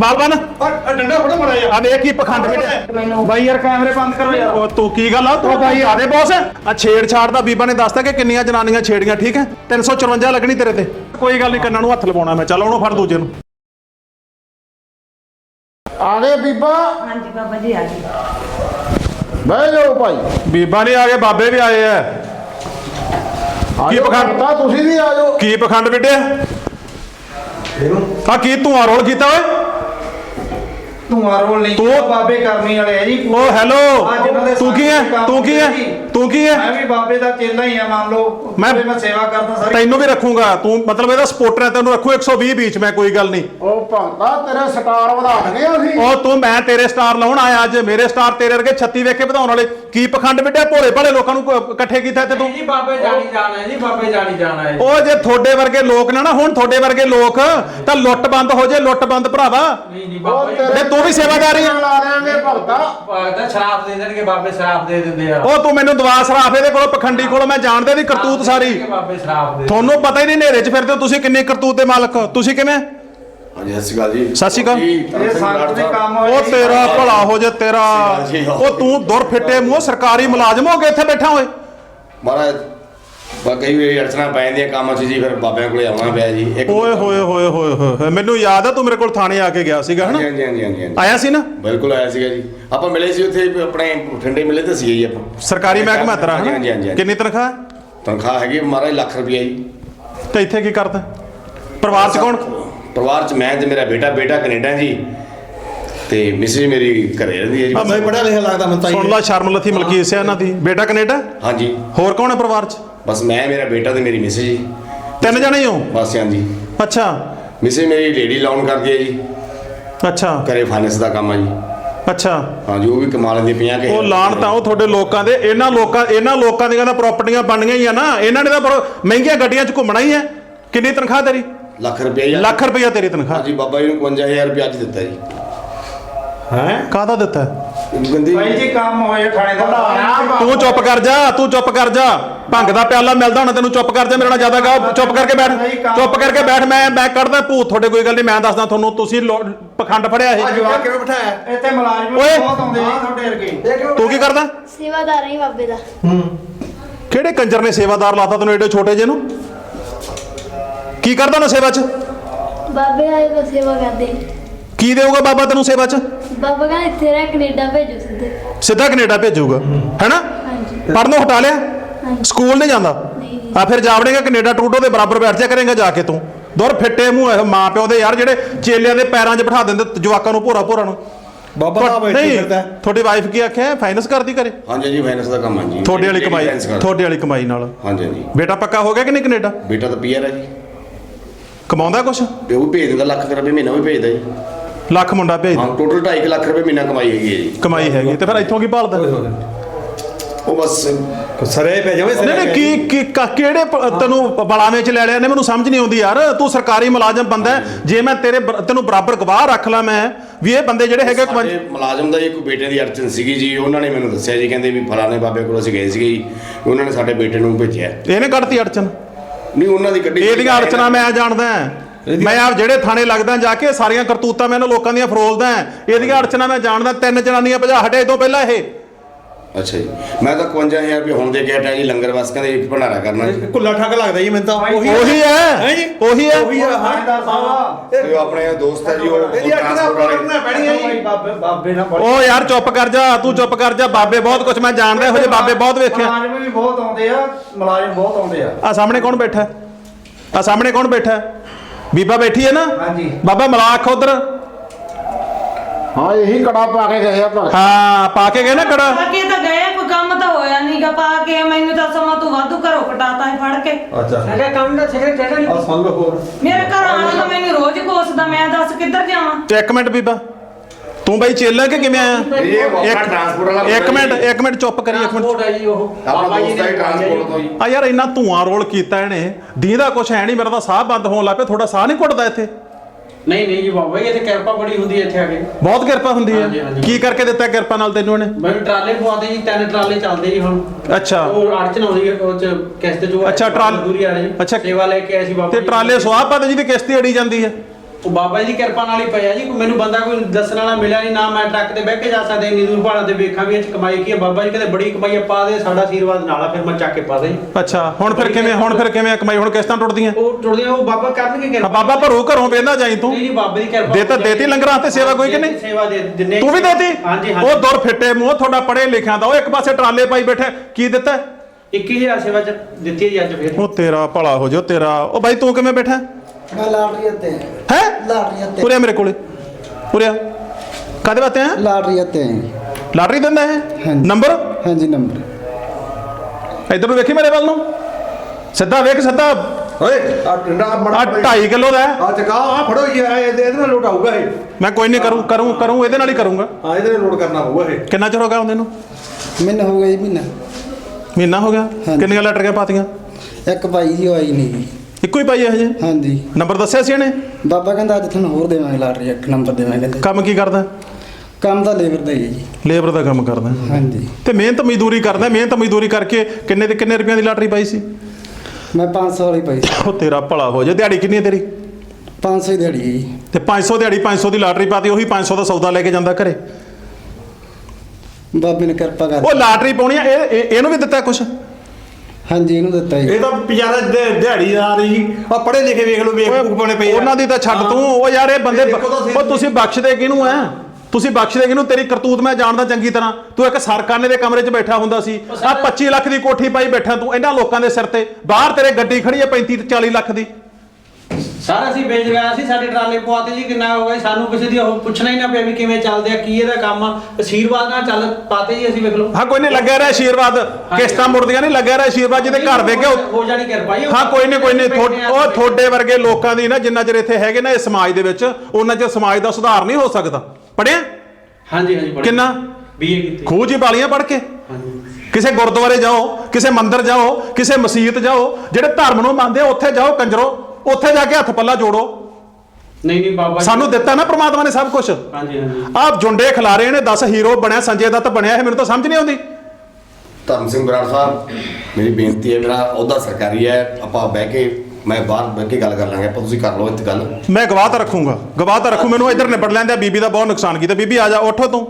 ਬਾਲਬਨ ਆ ਡੰਡਾ ਫੜੋ ਮੜਾ ਯਾਰ ਆ ਦੇਖ ਕੀ ਪਖੰਡ ਮਿਟਿਆ ਬਾਈ ਯਾਰ ਕੈਮਰੇ ਬੰਦ ਕਰੋ ਯਾਰ। ਉਹ ਤੂੰ ਕੀ ਗੱਲ ਆ? ਤੂੰ ਭਾਈ ਆਦੇ ਬੌਸ। ਆ ਛੇੜਛਾੜ ਦਾ ਬੀਬਾ ਨੇ ਦੱਸਤਾ ਕਿ ਕਿੰਨੀਆਂ ਜਨਾਨੀਆਂ ਛੇੜੀਆਂ ਠੀਕ ਹੈ? 354 ਲੱਗਣੀ ਤੇਰੇ ਤੇ। ਕੋਈ ਗੱਲ ਨਹੀਂ ਕੰਨਾਂ ਨੂੰ ਹੱਥ ਲਵਾਉਣਾ ਮੈਂ। ਚੱਲ ਉਹਨੂੰ ਫੜ ਦੂਜੇ ਨੂੰ। ਆ ਗਏ ਬੀਬਾ। ਹਾਂਜੀ ਬਾਬਾ ਜੀ ਆ ਗਏ। ਬਹਿ ਜਾਓ ਭਾਈ। ਬੀਬਾ ਨਹੀਂ ਆ ਗਏ ਬਾਬੇ ਵੀ ਆਏ ਆ। ਕੀ ਪਖੰਡ? ਤਾਂ ਤੁਸੀਂ ਵੀ ਆ ਜਾਓ। ਕੀ ਪਖੰਡ ਮਿਟਿਆ ਆ ਕੀ ਤੂੰ ਰੋਲ ਕੀਤਾ ਓਏ? ਧੂਆਂ ਰੋਲ ਨਹੀਂ ਤੂੰ- ਕੀਤਾ, ਬਾਬੇ ਕਰਨੀ ਵਾਲੇ ਆ ਜੀ। ਓ ਹੈਲੋ ਆਹ ਜਿਨ੍ਹਾਂ ਦੇ ਤੂੰ ਕੀ ਹੈ? ਤੂੰ ਕੀ ਹੈ। ਤੂੰ ਕੀ ਹੈ? ਮੈਂ ਵੀ ਬਾਬੇ ਦਾ ਚੇਲਾ ਹੀ ਆ ਮੰਨ ਲਓ। ਮੈਂ- ਮੈਂ ਮੈਂ ਸੇਵਾ ਕਰਦਾ ਸਾਰੀ। ਤੈਨੂੰ ਵੀ ਰੱਖੂਗਾ। ਤੂੰ ਮਤਲਬ ਇਹਦਾ ਸਪੋਰਟਰ ਹੈ ਤੈਨੂੰ ਰੱਖੂ 120 ਵਿੱਚ ਮੈਂ ਕੋਈ ਗੱਲ ਨਹੀਂ। ਉਹ ਭਗਤਾ ਤੇਰੇ ਸਟਾਰ ਵਧਾ ਦਗੇ ਅਸੀਂ। ਉਹ ਤੂੰ ਮੈਂ ਤੇਰੇ ਸਟਾਰ ਲਾਉਣ ਆਇਆ ਅੱਜ। ਮੇਰੇ ਸਟਾਰ ਤੇਰੇ ਵਰਗੇ 36 ਵੇਖ ਕੇ ਵਧਾਉਣ ਵਾਲੇ। ਕੀ ਪਖੰਡ ਮਿਟਿਆ ਭੋਲੇ ਭਾਲੇ ਲੋਕਾਂ ਨੂੰ ਕ- ਇਕੱਠੇ ਕੀਤਾ ਤੇ? ਤੂੰ ਜੀ ਬਾਬੇ ਜਾਣੀ ਜਾਣਾ ਹੈ ਜੀ ਬਾਬੇ ਜਾਣੀ ਜਾਣਾ ਹੈ ਉਹ ਜੇ ਤੁਹਾਡੇ ਵਰਗੇ ਲੋਕ ਨਾ ਨਾ ਹੁਣ ਤੁਹਾਡੇ ਵਰਗੇ ਲੋਕ ਤਾਂ ਲੁੱਟ ਬੰਦ ਹੋ ਜੇ ਲੁੱਟ ਬੰਦ ਭਰਾਵਾ। ਨਹੀਂ ਜੀ ਉਹ ਬਾਬਾ ਜੀ ਤੇਰੇ ਤੇ ਤੂੰ ਵੀ ਸੇਵਾਦਾਰ ਹੀ ਆ। ਲਾ ਦੇਾਂਗੇ ਭਗਤਾ ਭਗਤਾਂ ਸ਼ਰਾਬ ਦੇ ਦੇਣਗੇ ਬਾਬੇ ਸ਼ਰਾਬ ਦੇ ਦਿੰਦੇ ਆ। ਉਹ ਤੂੰ ਮੈਨੂੰ ਦਵਾ ਸਰਾਫ ਇਹਦੇ ਕੋਲੋਂ ਪਖੰਡੀ ਕੋਲੋਂ ਮੈਂ ਜਾਣਦੇ ਦੀ ਕਰਤੂਤ ਸਾਰੀ। ਬਾਬੇ ਸ਼ਰਾਬ ਦੇ ਤੁਹਾਨੂੰ ਪਤਾ ਹੀ ਨਹੀਂ ਹਨੇਰੇ 'ਚ ਫਿਰਦੇ ਹੋ ਤੁਸੀਂ ਕਿੰਨੇ ਕਰਤੂਤ ਦੇ ਮਾਲਕ ਤੁਸੀਂ ਕਿਵੇਂ? ਹਾਂਜੀ ਸਤਿ ਸ਼੍ਰੀ ਅਕਾਲ ਜੀ। ਸਤਿ ਸ਼੍ਰੀ ਅਕਾਲ। ਇਹ ਸੰਗਤ ਦੇ ਕੰਮ ਹੋਏ ਉਹ। ਤੇਰਾ ਭਲਾ ਹੋ ਜੇ ਤੇਰਾ। ਉਹ ਤੂੰ ਦੁਰ ਫਿੱਟੇ ਮੂੰਹ ਸਰਕਾਰੀ ਮੁਲਾਜ਼ਮ ਹੋ ਕੇ ਇੱਥੇ ਬੈਠਾ ਹੋਏ ਮਹਾਰਾਜ ਬਾ ਕਈ ਵਾਰੀ ਅੜਚਣਾ ਪੈ ਜਾਂਦੀਆਂ ਕੰਮਾਂ 'ਚ ਜੀ ਫਿਰ ਬਾਬਿਆਂ ਕੋਲੇ ਆਉਣਾ ਪਿਆ ਜੀ ਇੱਕ ਓਏ ਹੋਏ ਹੋਏ ਹੋਏ ਹੋਏ ਮੈਨੂੰ ਯਾਦ ਆ ਤੂੰ ਮੇਰੇ ਕੋਲ ਥਾਣੇ ਆ ਕੇ ਗਿਆ ਸੀਗਾ ਹਨਾ? ਹਾਂਜੀ ਹਾਂਜੀ ਹਾਂਜੀ ਹਾਂਜੀ। ਆਇਆ ਸੀ ਨਾ? ਬਿਲਕੁਲ ਆਇਆ ਸੀਗਾ ਜੀ। ਆਪਾਂ ਮਿਲੇ ਸੀ ਉੱਥੇ ਆਪਣੇ ਠੰਡੇ ਮਿਲੇ ਤਾਂ ਸੀ ਜੀ ਆਪਾਂ। ਸਰਕਾਰੀ ਮਹਿਕਮਾ ਤੇਰਾ ਹਾਂਜੀ ਹਾਂਜੀ ਹਾਂਜੀ ਕਿੰਨੀ ਤਨਖਾਹ? ਤਨਖਾਹ ਹੈਗੀ ਮਹਾਰਾਜ ਲੱਖ ਰੁਪਈਆ ਜੀ। ਤੇ ਇੱਥੇ ਕੀ ਕਰਦਾ? ਪਰਿਵਾਰ 'ਚ ਕੌਣ? ਪਰਿਵਾਰ 'ਚ ਮੈਂ ਤੇ ਮੇਰਾ ਬੇਟਾ ਬੇਟਾ ਕੈਨੇਡਾ ਜੀ। ਤੇ ਮਿਸਿਸ ਮੇਰੀ ਘਰੇ ਰਹਿੰਦੀ ਹੈ ਜੀ। ਮੈਂ ਪੜਿਆ ਲਿਖਿਆ ਲੱਗਦਾ ਮੈਨੂੰ ਤਾਂ ਸੁਣ ਲਾ ਸ਼ਰਮ ਲੱਥੀ ਮਲਕੀਤ ਸਿਆ ਇਹਨਾਂ ਦੀ। ਬੇਟਾ ਕੈਨੇਡਾ? ਹਾਂਜੀ। ਹੋਰ ਕੌਣ ਹੈ ਪਰਿਵਾਰ 'ਚ? ਬਸ ਮੈਂ ਮੇਰਾ ਬੇਟਾ ਤੇ ਮੇਰੀ ਮਿਸਿਸ ਜੀ। ਤਿੰਨ ਜਣੇ ਹੀ ਹੋ? ਬਸ ਹਾਂਜੀ। ਅੱਛਾ। ਮਿਸਿਸ ਮੇਰੀ ਲੇਡੀ ਲਾਉਣ ਕਰਦੀ ਹੈ ਜੀ। ਅੱਛਾ। ਘਰੇ ਫਾਈਨੈਂਸ ਦਾ ਕੰਮ ਆ ਜੀ। ਅੱਛਾ। ਹਾਂਜੀ ਉਹ ਵੀ ਕਮਾ ਲੈਂਦੀ 50 ਕੇ ਉਹ ਲਾਣ ਤਾਂ ਉਹ ਤੁਹਾਡੇ ਲੋਕਾਂ ਦੇ ਇਹਨਾਂ ਲੋਕਾਂ ਇਹਨਾਂ ਲੋਕਾਂ ਦੀਆਂ ਤਾਂ ਪ੍ਰਾਪਰਟੀਆਂ ਬਣਨੀਆਂ ਹੀ ਆ ਨਾ। ਇਹਨਾਂ ਨੇ ਤਾਂ ਮਹਿੰਗੀਆਂ ਗੱਡੀਆਂ 'ਚ ਘੁੰਮਣਾ ਹੀ ਹੈ। ਕਿੰਨੀ ਤਨਖਾਹ ਤੇਰੀ? ਲੱਖ ਰੁਪਏ ਜੀ। ਲੱਖ ਰੁਪਇਆ ਤੇਰੀ ਤਨਖਾਹ। ਹਾਂਜੀ ਬਾਬਾ ਜੀ ਨੂੰ 51000 ਰੁਪਏ ਅੱਜ ਦਿੱਤਾ ਜੀ। ਹੈ? ਕਾਹਦਾ ਦਿੱਤਾ? ਹੈ? ਗੰਦੀ ਬਾਈ ਜੀ ਕੰਮ ਹੋਏ ਥਾਣੇਦਾਰ ਤੂੰ ਚੁੱਪ ਕਰ ਜਾ ਤੂੰ ਚੁੱਪ ਕਰ ਜਾ। ਭੰਗ ਦਾ ਪਿਆਲਾ ਮਿਲਦਾ ਹੋਣਾ ਤੈਨੂੰ ਚੁੱਪ ਕਰ ਜਾ ਮੇਰੇ ਨਾਲ ਜ਼ਿਆਦਾ ਗਾ ਚੁੱਪ ਕਰਕੇ ਬੈਠ ਚੁੱਪ ਕਰਕੇ ਬੈਠ ਮੈਂ ਮੈਂ ਕੱਢਦਾ ਭੂਤ ਤੁਹਾਡੇ ਕੋਈ ਗੱਲ ਨਹੀਂ ਮੈਂ ਦੱਸਦਾ ਤੁਹਾਨੂੰ ਤੁਸੀਂ ਪਖੰਡ ਫੜਿਆ ਇਹ। ਜਵਾਬ ਕਿਵੇਂ ਬਿਠਾਇਆ? ਇੱਥੇ ਮੁਲਾਜ਼ਮ। ਬਹੁਤ ਆਉਂਦੇ ਜੀ ਤੁਹਾਡੇ ਵਰਗੇ। ਤੂੰ ਕੀ ਕਰਦਾ? ਸੇਵਾਦਾਰ ਨਹੀਂ ਬਾਬੇ ਦਾ। ਕਿਹੜੇ ਕੰਜਰ ਨੇ ਸੇਵਾਦਾਰ ਲਾਤਾ ਤੈਨੂੰ ਏਡੇ ਛੋਟੇ ਜਿਹੇ ਨੂੰ? ਕੀ ਕਰਦਾ ਨਾ ਸੇਵਾ 'ਚ? ਬਾਬੇ ਆਏ ਕੋ ਸੇਵਾ ਕਰਦੇ। ਕੀ ਦੇਊਗਾ ਬਾਬਾ ਤੈਨੂੰ ਸੇਵਾ 'ਚ? ਬਾਬਾ ਕਹਿੰਦਾ ਇੱਥੇ ਰਹਿ ਕੈਨੇਡਾ ਭੇਜੋ ਸਿੱਧੇ। ਸਿੱਧਾ ਕੈਨੇਡਾ ਭੇਜੂਗਾ ਹੈਨਾ? ਹਾਂਜੀ ਪੜਨੋਂ ਹਟਾ ਲਿਆ। ਸਕੂਲ ਨਹੀਂ ਜਾਂਦਾ? ਜੀ। ਆ ਫਿਰ ਜਾਵੜੇਗਾ ਕੈਨੇਡਾ ਟਰੂਡੋ ਦੇ ਬਰਾਬਰ ਬੈਠ ਜਾ ਕਰੇਗਾ ਜਾ ਕੇ ਤੂੰ। ਦੁਰ ਫਿੱਟੇ ਮੂੰਹ ਇਹ ਮਾਂ ਪਿਓ ਦੇ ਯਾਰ ਜਿਹੜੇ ਚੇਲਿਆਂ ਦੇ ਪੈਰਾਂ 'ਚ ਬਿਠਾ ਦਿੰਦੇ ਜਵਾਕਾਂ ਨੂੰ ਭੋਰਾ ਭੋਰਾ ਨੂੰ। ਬਾਬਾ ਪਰ- ਨਹੀਂ ਤੁਹਾਡੀ ਵਾਈਫ ਕੀ ਆਖਿਆ? ਫਾਈਨੈਂਸ ਕਰਦੀ ਕਰੇ ਹਾਂਜੀ ਜੀ ਫਾਈਨੈਂਸ ਦਾ ਕੰਮ ਆ ਜੀ। ਤੁਹਾਡੇ ਵਾਲੀ ਕਮਾਈ। ਤੁਹਾਡੇ ਵਾਲੀ ਕਮਾਈ ਨਾਲ। ਹਾਂਜੀ ਹਾਂਜੀ। ਬੇਟਾ ਪੱਕਾ ਹੋ ਗਿਆ ਕਿ ਨਹੀਂ ਕੈਨੇਡਾ? ਬੇਟਾ ਤਾਂ ਪੀਆਰ ਹੈ ਜੀ। ਕਮਾਉਂਦਾ ਕੁਛ? ਤੇ ਉਹ ਭੇਜ ਦਿੰਦਾ ਲੱਖ ਰੁਪਏ ਮਹੀਨਾ ਵੀ ਭੇਜਦਾ ਜੀ। ਲੱਖ ਮੁੰਡਾ ਭੇਜ ਹਾਂ ਟੋਟਲ 2.5 ਲੱਖ ਰੁਪਏ ਮਹੀਨਾ ਕਮਾਈ ਹੈਗੀ ਹੈ ਜੀ। ਕਮਾਈ ਹੈਗੀ ਤੇ ਫਿਰ ਇੱਥੋਂ ਕੀ ਭਾਲਦਾ? ਉਹ ਬਸ ਸਰੇ ਪੈ ਜਾਵੇ ਨਹੀਂ ਨਹੀਂ ਕੀ ਕੀ ਕ- ਕਿਹੜੇ ਪ- ਤੈਨੂੰ ਬਲਾਵੇਂ ਚ ਲੈ ਲਿਆ? ਨੇ ਮੈਨੂੰ ਸਮਝ ਨਹੀਂ ਆਉਂਦੀ ਯਾਰ। ਤੂੰ ਸਰਕਾਰੀ ਮੁਲਾਜ਼ਮ ਬੰਦਾ ਹੈ। ਜੇ ਮੈਂ ਤੇਰੇ ਬਰ- ਤੈਨੂੰ ਬਰਾਬਰ ਗਵਾਹ ਰੱਖ ਲਾ ਮੈਂ ਵੀ ਇਹ ਬੰਦੇ ਜਿਹੜੇ ਹੈਗੇ ਕਮੰ- ਸਾਡੇ ਮੁਲਾਜ਼ਮ ਦਾ ਜੀ ਕੋਈ ਬੇਟੇ ਦੀ ਅੜਚਨ ਸੀਗੀ ਜੀ। ਉਹਨਾਂ ਨੇ ਮੈਨੂੰ ਦੱਸਿਆ ਜੀ ਕਹਿੰਦੇ ਵੀ ਫਲਾਣੇ ਬਾਬੇ ਕੋਲ ਅਸੀਂ ਗਏ ਸੀਗੇ ਜੀ। ਉਹਨਾਂ ਨੇ ਸਾਡੇ ਬੇਟੇ ਨੂੰ ਭੇਜਿਆ। ਇਹਨੇ ਕੱਢਤੀ ਅੜਚਨ? ਨਹੀਂ ਉਹਨਾਂ ਦੀ ਗੱਡੀ ਇਹਦੀਆਂ ਅੜਚਨਾਂ ਮੈਂ ਜਾਣਦਾ ਹਾਂ। ਮੈਂ ਆਪ ਜਿਹੜੇ ਥਾਣੇ ਲੱਗਦਾ ਜਾ ਕੇ ਸਾਰੀਆਂ ਕਰਤੂਤਾਂ ਮੈਂ ਇਹਨਾਂ ਲੋਕਾਂ ਦੀਆਂ ਫਰੋਲਦਾ ਹਾਂ। ਇਹਦੀਆਂ ਅੜਚਨਾਂ ਮੈਂ ਜਾਣਦਾ ਤਿੰਨ ਜਨਾਨੀਆਂ ਭਜਾ ਹਟੇ ਤੋਂ ਪਹਿਲਾਂ ਇਹ। ਅੱਛਾ ਜੀ। ਮੈਂ ਤਾਂ 51000 ਰੁਪਏ ਹੁਣ ਦੇ ਕੇ ਹਟਿਆ ਜੀ ਲੰਗਰ ਵਾਸ ਕਹਿੰਦੇ ਇੱਕ ਭੰਡਾਰਾ ਕਰਨਾ ਜੀ। ਕੁੱਲਾ ਠੱਗ ਲੱਗਦਾ ਜੀ ਮੈਨੂੰ ਤਾਂ। ਉਹੀ ਹੈ। ਜੀ? ਉਹੀ ਹੈ। ਥਾਣੇਦਾਰ ਸਾਹਿਬ ਤੇ ਉਹ ਆਪਣੇ ਦੋਸਤ ਹੈ ਜੀ ਉਹ ਟਰਾਂਸਪੋਰਟ ਵਾਲੇ। ਪੈਣੀਆਂ ਜੀ। ਬਾਬੇ ਬਾਬੇ ਓ ਯਾਰ ਚੁੱਪ ਕਰ ਜਾ ਤੂੰ ਚੁੱਪ ਕਰ ਜਾ। ਬਾਬੇ ਬਹੁਤ ਕੁਝ ਮੈਂ ਜਾਣਦਾ ਇਹੋ ਜਿਹੇ ਬਾਬੇ ਬਹੁਤ ਵੇਖਿਆ। ਮੁਲਾਜ਼ਮ ਵੀ ਬਹੁਤ ਆਉਂਦੇ ਆ ਮੁਲਾਜ਼ਮ ਬਹੁਤ ਆਉਂਦੇ ਆ। ਆ ਸਾਹਮਣੇ ਕੌਣ ਬੈਠਾ? ਹੈ? ਆ ਸਾਹਮਣੇ ਕੌਣ ਬੈਠਾ? ਹੈ? ਬੀਬਾ ਬੈਠੀ ਹੈ ਨਾ? ਹਾਂਜੀ। ਬਾਬਾ ਮਲਾਖ ਉਧਰ। ਹਾਂ ਇਹੀ ਕੜਾ ਪਾ ਕੇ ਗਏ ਆ ਭਗਤ ਹਾਂ ਪਾ ਕੇ ਗਏ ਨਾ ਕੜਾ। ਪਾ ਕੇ ਤਾਂ ਨਹੀਂਗਾ ਪਾ ਕੇ ਮੈਨੂੰ ਤਾਂ ਸਮਾਂ ਤੂੰ ਵਾਧੂ ਘਰੋਂ ਕਟਾਤਾ ਹੈ ਫੜ ਕੇ। ਅੱਛਾ। ਅਗੇ ਕੰਮ ਦਾ ਸਿਗਰਟ ਜਿਹੜਾ ਆ ਸੰਗ ਹੋਰ। ਮੇਰੇ ਘਰ ਆਣਾ ਤਾਂ ਮੈਨੂੰ ਰੋਜ਼ ਕੋਸਦਾ ਮੈਂ ਦੱਸ ਕਿੱਧਰ ਜਾਵਾਂ? ਤੇ ਇੱਕ ਮਿੰਟ ਬੀਬਾ ਤੂੰ ਬਾਈ ਚੇਲਾ ਕਿ ਕਿਵੇਂ ਆਇਆ? ਇਹ ਟਰਾਂਸਪੋਰਟ ਵਾਲਾ ਇੱਕ ਮਿੰਟ ਇੱਕ ਮਿੰਟ ਚੁੱਪ ਕਰੀ ਇੱਕ ਮਿੰਟ। ਟਰਾਂਸਪੋਰਟ ਹੈ ਜੀ ਉਹ। ਆਪਣਾ ਦੋਸਤ ਹੈ ਟਰਾਂਸਪੋਰਟ ਤੋਂ ਜੀ। ਆ ਯਾਰ ਇੰਨਾ ਧੂਆਂ ਰੋਲ ਕੀਤਾ ਇਹਨੇ। ਦੀਦਾ ਕੁਛ ਹੈ ਨਹੀਂ ਮੇਰਾ ਤਾਂ ਸਾਹ ਬੰਦ ਹੋਣ ਲੱਗ ਪਿਆ ਥੋੜਾ ਸਾਹ ਨਹੀਂ ਘੁੱਟਦਾ ਇੱਥੇ। ਨਹੀਂ ਨਹੀਂ ਜੀ ਬਾਬਾ ਜੀ ਇੱਥੇ ਕਿਰਪਾ ਬੜੀ ਹੁੰਦੀ ਹੈ ਇੱਥੇ ਆ ਕੇ ਬਹੁਤ ਕਿਰਪਾ ਹੁੰਦੀ ਹਾਂਜੀ, ਹੈ ਹਾਂਜੀ। ਕੀ ਕਰਕੇ ਦਿੱਤਾ ਕਿਰਪਾ ਨਾਲ ਤੈਨੂੰ ਇਹਨੇ ਮੈਨੂੰ ਟਰਾਲੇ ਪਵਾਦੇ ਜੀ ਤਿੰਨ ਟਰਾਲੇ ਚੱਲਦੇ ਜੀ ਹੁਣ ਅੱਛਾ ਉਹ ਅੜਚਨ ਆਉਂਦੀ ਹੈ ਉਹ ਚ ਕਿਸ਼ਤ ਜੋ ਅੱਛਾ, ਟਰਾਲ- ਦੂਰੀ ਆ ਰਹੀ ਅੱਛਾ। ਸੇਵਾ ਲੈ ਕੇ ਆਏ ਸੀ ਬਾਬਾ ਤੇ ਜੀ। ਟਰਾਲੇ ਸੁਆਹ ਪਾਦੇ ਜਿਹਦੀ ਕਿਸ਼ਤੀ ਅੜੀ ਜਾਂਦੀ ਹੈ ਉਹ ਬਾਬਾ ਜੀ ਦੀ ਕਿਰਪਾ ਨਾਲ ਹੀ ਪਿਆ ਜੀ ਕੋਈ ਮੈਨੂੰ ਬੰਦਾ ਕੋਈ ਦੱਸਣ ਵਾਲਾ ਮਿਲਿਆ ਨਹੀਂ ਨਾ ਮੈਂ ਟਰੱਕ ਤੇ ਬਹਿ ਕੇ ਜਾ ਸਕਦਾ ਇੰਨੀ ਦੂਰ ਪਹਾੜਾਂ ਤੇ ਵੇਖਾਂ ਵੀ ਇਹ ਚ ਕਮਾਈ ਕੀ ਹੈ ਬਾਬਾ ਜੀ ਕਹਿੰਦੇ ਬੜੀ ਕਮਾਈ ਆ ਪਾ ਦੇ ਸਾਡਾ ਆਸ਼ੀਰਵਾਦ ਨਾਲ ਆ ਫਿਰ ਮੈਂ ਚੱਕ ਕੇ ਪਾ ਦੇ। ਅੱਛਾ ਹੁਣ ਫਿਰ ਕਿਵੇਂ ਹੁਣ ਫਿਰ ਕਿਵੇਂ ਆ ਕਮਾਈ? ਹੁਣ ਕਿਸ਼ਤਾਂ ਟੁੱਟਦੀਆਂ? ਉਹ ਟੁੱਟਦੀਆਂ ਉਹ ਬਾਬਾ ਕਰਨਗੇ ਕਿਰਪਾ। ਬਾਬਾ ਭਰੂ ਘਰੋਂ ਵੇਂਦਾ ਜਾਈ ਤੂੰ। ਨਹੀਂ ਜੀ ਬਾਬੇ ਦੀ ਕਿਰਪਾ ਦੇ ਤਾਂ ਦੇਤੀ ਲੰਗਰਾਂ ਤੇ ਸੇਵਾ ਕੋਈ ਕਿ ਨਹੀਂ? ਸੇਵਾ ਦੇ ਦਿੰਨੇ। ਤੂੰ ਵੀ ਦੇਤੀ? ਹਾਂਜੀ ਹਾਂਜੀ। ਉਹ ਦੁਰ ਫਿੱਟੇ ਮੂੰਹ ਤੁਹਾਡਾ ਪੜੇ ਲਿਖਿਆ ਦਾ ਉਹ ਇੱਕ ਪਾਸੇ ਟਰਾਲੇ ਪਾਈ ਬੈਠਾ ਕੀ ਦਿੱਤਾ? 21000 ਸੇਵਾ ਚ ਦਿੱਤੀ ਜੀ ਅੱਜ ਫਿਰ। ਉਹ ਤੇਰਾ ਭਲਾ ਹੋ ਜੋ ਤੇਰਾ ਉਹ ਬਾਈ ਤੂੰ ਕਿਵੇਂ ਬੈਠਾ? ਮੈਂ ਲਾਟਰੀ ਤੇ ਹੈ। ਲਾਟਰੀ ਤੇ। ਉਰੇ ਮੇਰੇ ਕੋਲੇ। ਉਰੇ ਆ। ਕਾਦੇ ਬਾਤੇ ਆ ਲਾਟਰੀ ਤੇ ਲਾਟਰੀ ਦਿੰਦਾ ਹੈ ਹਾਂਜੀ। ਨੰਬਰ? ਹਾਂਜੀ ਨੰਬਰ। ਇਧਰ ਨੂੰ ਵੇਖੀ ਮੇਰੇ ਵੱਲ ਨੂੰ? ਸਿੱਧਾ ਵੇਖ ਸਿੱਧਾ। ਓਏ ਆ ਟਿੰਡਾ ਆ ਬੜਾ 2.5 ਕਿਲੋ ਦਾ ਹੈ। ਆ ਚਕਾ ਆ ਫੜੋ ਜੀ ਇਹ ਇਹਦੇ ਇਹਦੇ ਨਾਲ ਲੋਟ ਆਊਗਾ ਇਹ। ਮੈਂ ਕੋਈ ਨਹੀਂ ਕਰੂੰ ਕਰੂੰ ਕਰੂੰ ਇਹਦੇ ਨਾਲ ਹੀ ਕਰੂੰਗਾ। ਹਾਂ ਇਹਦੇ ਨਾਲ ਲੋਡ ਕਰਨਾ ਹੋਊਗਾ ਇਹ। ਕਿੰਨਾ ਚਿਰ ਹੋ ਗਿਆ ਹੁੰਦੇ ਨੂੰ ਮੈਨੂੰ ਹੋ ਗਿਆ ਜੀ ਮਹੀਨਾ। ਮਹੀਨਾ ਹੋ ਗਿਆ। ਕਿੰਨੀਆਂ ਲੈਟਰੀਆਂ ਪਾਤੀਆਂ? ਇੱਕ ਭਾਈ ਜੀ ਆਈ ਨਹੀਂ। ਇੱਕੋ ਹੀ ਪਾਈ ਹੈ ਹਜੇ ਹਾਂਜੀ। ਨੰਬਰ ਦੱਸਿਆ ਸੀ ਇਹਨੇ? ਬਾਬਾ ਕਹਿੰਦਾ ਅੱਜ ਤੁਹਾਨੂੰ ਹੋਰ ਦੇਵਾਂਗੇ ਲਾਟਰੀ ਇੱਕ ਨੰਬਰ ਦੇਵਾਂਗੇ ਕਹਿੰਦੇ ਕੰਮ ਕੀ ਕਰਦਾ? ਕੰਮ ਤਾਂ ਲੇਬਰ ਦਾ ਹੀ ਹੈ ਜੀ। ਲੇਬਰ ਦਾ ਕੰਮ ਕਰਦਾ। ਹਾਂਜੀ। ਤੇ ਮਿਹਨਤ ਮਜ਼ਦੂਰੀ ਕਰਦਾ ਮਿਹਨਤ ਮਜ਼ਦੂਰੀ ਕਰਕੇ ਕਿੰਨੇ ਤੇ ਕਿੰਨੇ ਰੁਪਈਆਂ ਦੀ ਲਾਟਰੀ ਪਾਈ ਸੀ? ਮੈਂ 500 ਵਾਲੀ ਪਾਈ ਸੀ। ਉਹ ਤੇਰਾ ਭਲਾ ਹੋ ਜਾ। ਦਿਹਾੜੀ ਕਿੰਨੀ ਹੈ ਤੇਰੀ? 500 ਹੀ ਦਿਹਾੜੀ ਹੈ ਜੀ। ਤੇ 500 ਦਿਹਾੜੀ 500 ਦੀ ਲਾਟਰੀ ਪਾਤੀ ਉਹੀ 500 ਦਾ ਸੌਦਾ ਲੈ ਕੇ ਜਾਂਦਾ ਘਰੇ? ਬਾਬੇ ਨੇ ਕਿਰਪਾ ਕਰ ਉਹ ਲਾਟਰੀ ਪਾਉਣੀ ਆ ਇਹ ਇਹ- ਇਹਨੂੰ ਵੀ ਦਿੱਤਾ ਕੁਛ? ਹਾਂਜੀ ਇਹਨੂੰ ਦਿੱਤਾ ਜੀ। ਇਹ ਤਾਂ ਪਿਆਰਾ ਦਿਹਾੜੀ ਆ ਰਹੀ ਆ ਪੜੇ ਲਿਖੇ ਵੇਖ ਲਓ ਵੇਖ ਬੁੱਕ ਬਣੇ ਪਏ ਆ। ਉਹਨਾਂ ਦੀ ਤਾਂ ਛੱਡ ਤੂੰ। ਉਹ ਯਾਰ ਇਹ ਬੰਦੇ ਇਹ ਦੇਖੋ ਤਾਂ ਸਹੀ ਉਹ ਤੁਸੀਂ। ਬਖਸ਼ਦੇ ਕਿਹਨੂੰ ਐ? ਤੁਸੀਂ ਬਖਸ਼ਦੇ ਕਿਹਨੂੰ? ਤੇਰੀ ਕਰਤੂਤ ਮੈਂ ਜਾਣਦਾ ਚੰਗੀ ਤਰ੍ਹਾਂ। ਤੂੰ ਇੱਕ ਸਰਕਾਨੇ ਦੇ ਕਮਰੇ 'ਚ ਬੈਠਾ ਹੁੰਦਾ ਸੀ। ਆ 25 ਲੱਖ ਦੀ ਕੋਠੀ ਪਾਈ ਬੈਠਾ ਤੂੰ। ਇਹਨਾਂ ਲੋਕਾਂ ਦੇ ਸਿਰ ਤੇ। ਬਾਹਰ ਤੇਰੇ ਗੱਡੀ ਖੜੀ ਹੈ 35 ਤੇ 40 ਲੱਖ ਦੀ। ਸਾਰਾ ਅਸੀਂ ਵੇਚ ਗਿਆ ਸੀ ਸਾਡੇ ਟਰਾਲੇ ਪਵਾਤੇ ਜੀ ਕਿੰਨਾ ਹੋ ਗਿਆ ਸਾਨੂੰ ਕਿਸੇ ਦੀ ਉਹ ਪੁੱਛਣਾ ਹੀ ਨਾ ਪਿਆ ਵੀ ਕਿਵੇਂ ਚੱਲਦੇ ਆ ਕੀ ਇਹਦਾ ਕੰਮ ਆ? ਆਸ਼ੀਰਵਾਦ ਨਾਲ ਚੱਲ ਪਾਤੇ ਜੀ ਅਸੀਂ ਵੇਖ ਲਓ। ਹਾਂ ਕੋਈ ਨਹੀਂ ਲੱਗਿਆ ਰਿਹਾ ਆਸ਼ੀਰਵਾਦ ਕਿਸ਼ਤਾਂ ਮੁੜਦੀਆਂ ਨਹੀਂ ਲੱਗਿਆ ਰਿਹਾ ਆਸ਼ੀਰਵਾਦ ਜਿਹਦੇ ਘਰ ਵੇਖ ਕੇ ਹੋ ਜਾਣੀ ਕਿਰਪਾ ਜੀ ਹਾਂ ਕੋਈ ਨਹੀਂ ਕੋਈ ਨਹੀਂ ਉਹ ਤੁਹਾਡੇ ਵਰਗੇ ਲੋਕਾਂ ਦੀ ਨਾ ਜਿੰਨਾ ਚਿਰ ਇੱਥੇ ਹੈਗੇ ਨਾ ਇਹ ਸਮਾਜ ਦੇ ਵਿੱਚ ਉਹਨਾਂ ਚਿਰ ਸਮਾਜ ਦਾ ਸੁਧਾਰ ਨਹੀਂ ਹੋ ਸਕਦਾ। ਪੜਿਆ ਹਾਂਜੀ ਹਾਂਜੀ। ਕਿੰਨਾ? ਬੀਏ ਕੀਤੀ। ਖੂਹ ਹੀ ਪਾਲੀਆਂ ਪੜ ਕੇ। ਕਿਸੇ ਗੁਰਦੁਆਰੇ ਜਾਓ ਕਿਸੇ ਮੰਦਿਰ ਜਾਓ ਕਿਸੇ ਮਸਜਿਦ ਜਾਓ ਜਿਹੜੇ ਧਰਮ ਨੂੰ ਮੰਨਦੇ ਆ ਉੱਥੇ ਜਾਓ ਕੰਜਰੋ। ਉੱਥੇ ਜਾ ਕੇ ਹੱਥ ਪੱਲਾ ਜੋੜੋ। ਨਹੀਂ ਨਹੀਂ ਬਾਬਾ ਜੀ- ਸਾਨੂੰ ਦਿੱਤਾ ਨਾ ਪ੍ਰਮਾਤਮਾ ਨੇ ਸਭ ਕੁਝ ਹਾਂਜੀ ਹਾਂਜੀ। ਆਪ ਜੁੰਡੇ ਖਿਲਾਰੇ ਨੇ 10 ਹੀਰੋ ਬਣਿਆ ਸੰਜੇ ਦੱਤ ਬਣਿਆ ਇਹ ਮੈਨੂੰ ਤਾਂ ਸਮਝ ਨਹੀਂ ਆਉਂਦੀ। ਧਰਮ ਸਿੰਘ ਬਰਾੜ ਸਾਹਿਬ ਮੇਰੀ ਬੇਨਤੀ ਹੈ ਮੇਰਾ ਅਹੁਦਾ ਸਰਕਾਰੀ ਹੈ ਆਪਾਂ ਬਹਿ ਕੇ ਮੈਂ ਬਾਹਰ ਬਹਿ ਕੇ ਗੱਲ ਕਰ ਲਾਂਗੇ ਆਪਾਂ ਤੁਸੀਂ ਕਰ ਲਓ ਇੱਥੇ ਗੱਲ। ਮੈਂ ਗਵਾਹ ਤਾਂ ਰੱਖੂੰਗਾ ਗਵਾਹ ਤਾਂ ਰੱਖੂ ਮੈਨੂੰ ਇੱਧਰ ਨਿਬੜ ਲੈਂਦੇ ਆ ਬੀਬੀ ਦਾ ਬਹੁਤ ਨੁਕਸਾਨ ਕੀਤਾ। ਬੀਬੀ ਆ ਜਾ ਉੱਠੋ ਤੂੰ।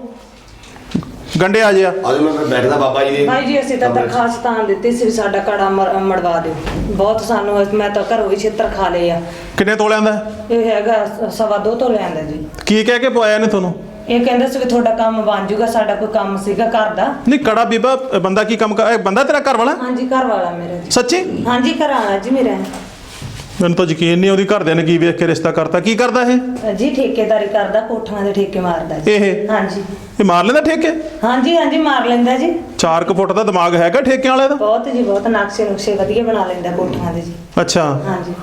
ਗੰਡੇ ਆ ਜਾ ਅੱਜ ਮੈਂ ਫਿਰ ਬੈਠਦਾ ਬਾਬਾ ਜੀ ਦੇ। ਭਾਈ ਜੀ ਅਸੀਂ ਤਾਂ ਕਮਰੇ 'ਚ। ਦਰਖਾਸਤ ਦਿੱਤੀ ਸੀ ਵੀ ਸਾਡਾ ਕੜਾ ਮਰ- ਮੜਵਾ ਦਿਓ। ਬਹੁਤ ਸਾਨੂੰ ਮੈਂ ਤਾਂ ਘਰੋਂ ਹੀ ਛਿੱਤਰ ਖਾ ਲਏ ਆ। ਕਿੰਨੇ ਤੋਲਿਆਂ ਦਾ ਇਹ ਹੈਗਾ ਸ- ਸਵਾ ਦੋ ਤੋਂ ਲਿਆਂਦਾ ਜੀ। ਕੀ ਕਹਿ ਕੇ ਪਵਾਇਆ ਨੇ ਤੁਹਾਨੂੰ? ਇਹ ਕਹਿੰਦੇ ਸੀ ਵੀ ਤੁਹਾਡਾ ਕੰਮ ਬਣ ਜਾਊਗਾ ਸਾਡਾ ਕੋਈ ਕੰਮ ਸੀਗਾ ਘਰ ਦਾ। ਨਹੀਂ ਕੜਾ ਬੀਬਾ ਬੰਦਾ ਕੀ ਕੰਮ ਕਰ ਇਹ ਬੰਦਾ ਤੇਰਾ ਘਰ ਵਾਲਾ? ਹਾਂਜੀ ਘਰ ਵਾਲਾ ਮੇਰਾ ਜੀ। ਸੱਚੀ? ਹਾਂਜੀ ਘਰ ਵਾਲਾ ਜੀ ਮੇਰਾ। ਮੈਨੂੰ ਤਾਂ ਯਕੀਨ ਨਹੀਂ ਉਹਦੀ ਘਰਦਿਆਂ ਨੇ ਕੀ ਵੇਖ ਕੇ ਰਿਸ਼ਤਾ ਕਰਤਾ। ਕੀ ਕਰਦਾ ਇਹ? ਜੀ ਠੇਕੇਦਾਰੀ ਕਰਦਾ ਕੋਠਾਂ ਦੇ ਠੇਕੇ ਮਾਰਦਾ ਜੀ। ਇਹ? ਹਾਂਜੀ। ਇਹ ਮਾਰ ਲੈਂਦਾ ਠੇਕੇ? ਹਾਂਜੀ ਹਾਂਜੀ ਮਾਰ ਲੈਂਦਾ ਜੀ। 4 ਫੁੱਟ ਦਾ ਦਿਮਾਗ ਹੈਗਾ ਠੇਕਿਆਂ ਵਾਲੇ ਦਾ? ਬਹੁਤ ਜੀ ਬਹੁਤ ਨਕਸ਼ੇ ਨੁਕਸ਼ੇ ਵਧੀਆ ਬਣਾ ਲੈਂਦਾ ਕੋਠਾਂ ਦੇ ਜੀ। ਅੱਛਾ। ਹਾਂਜੀ।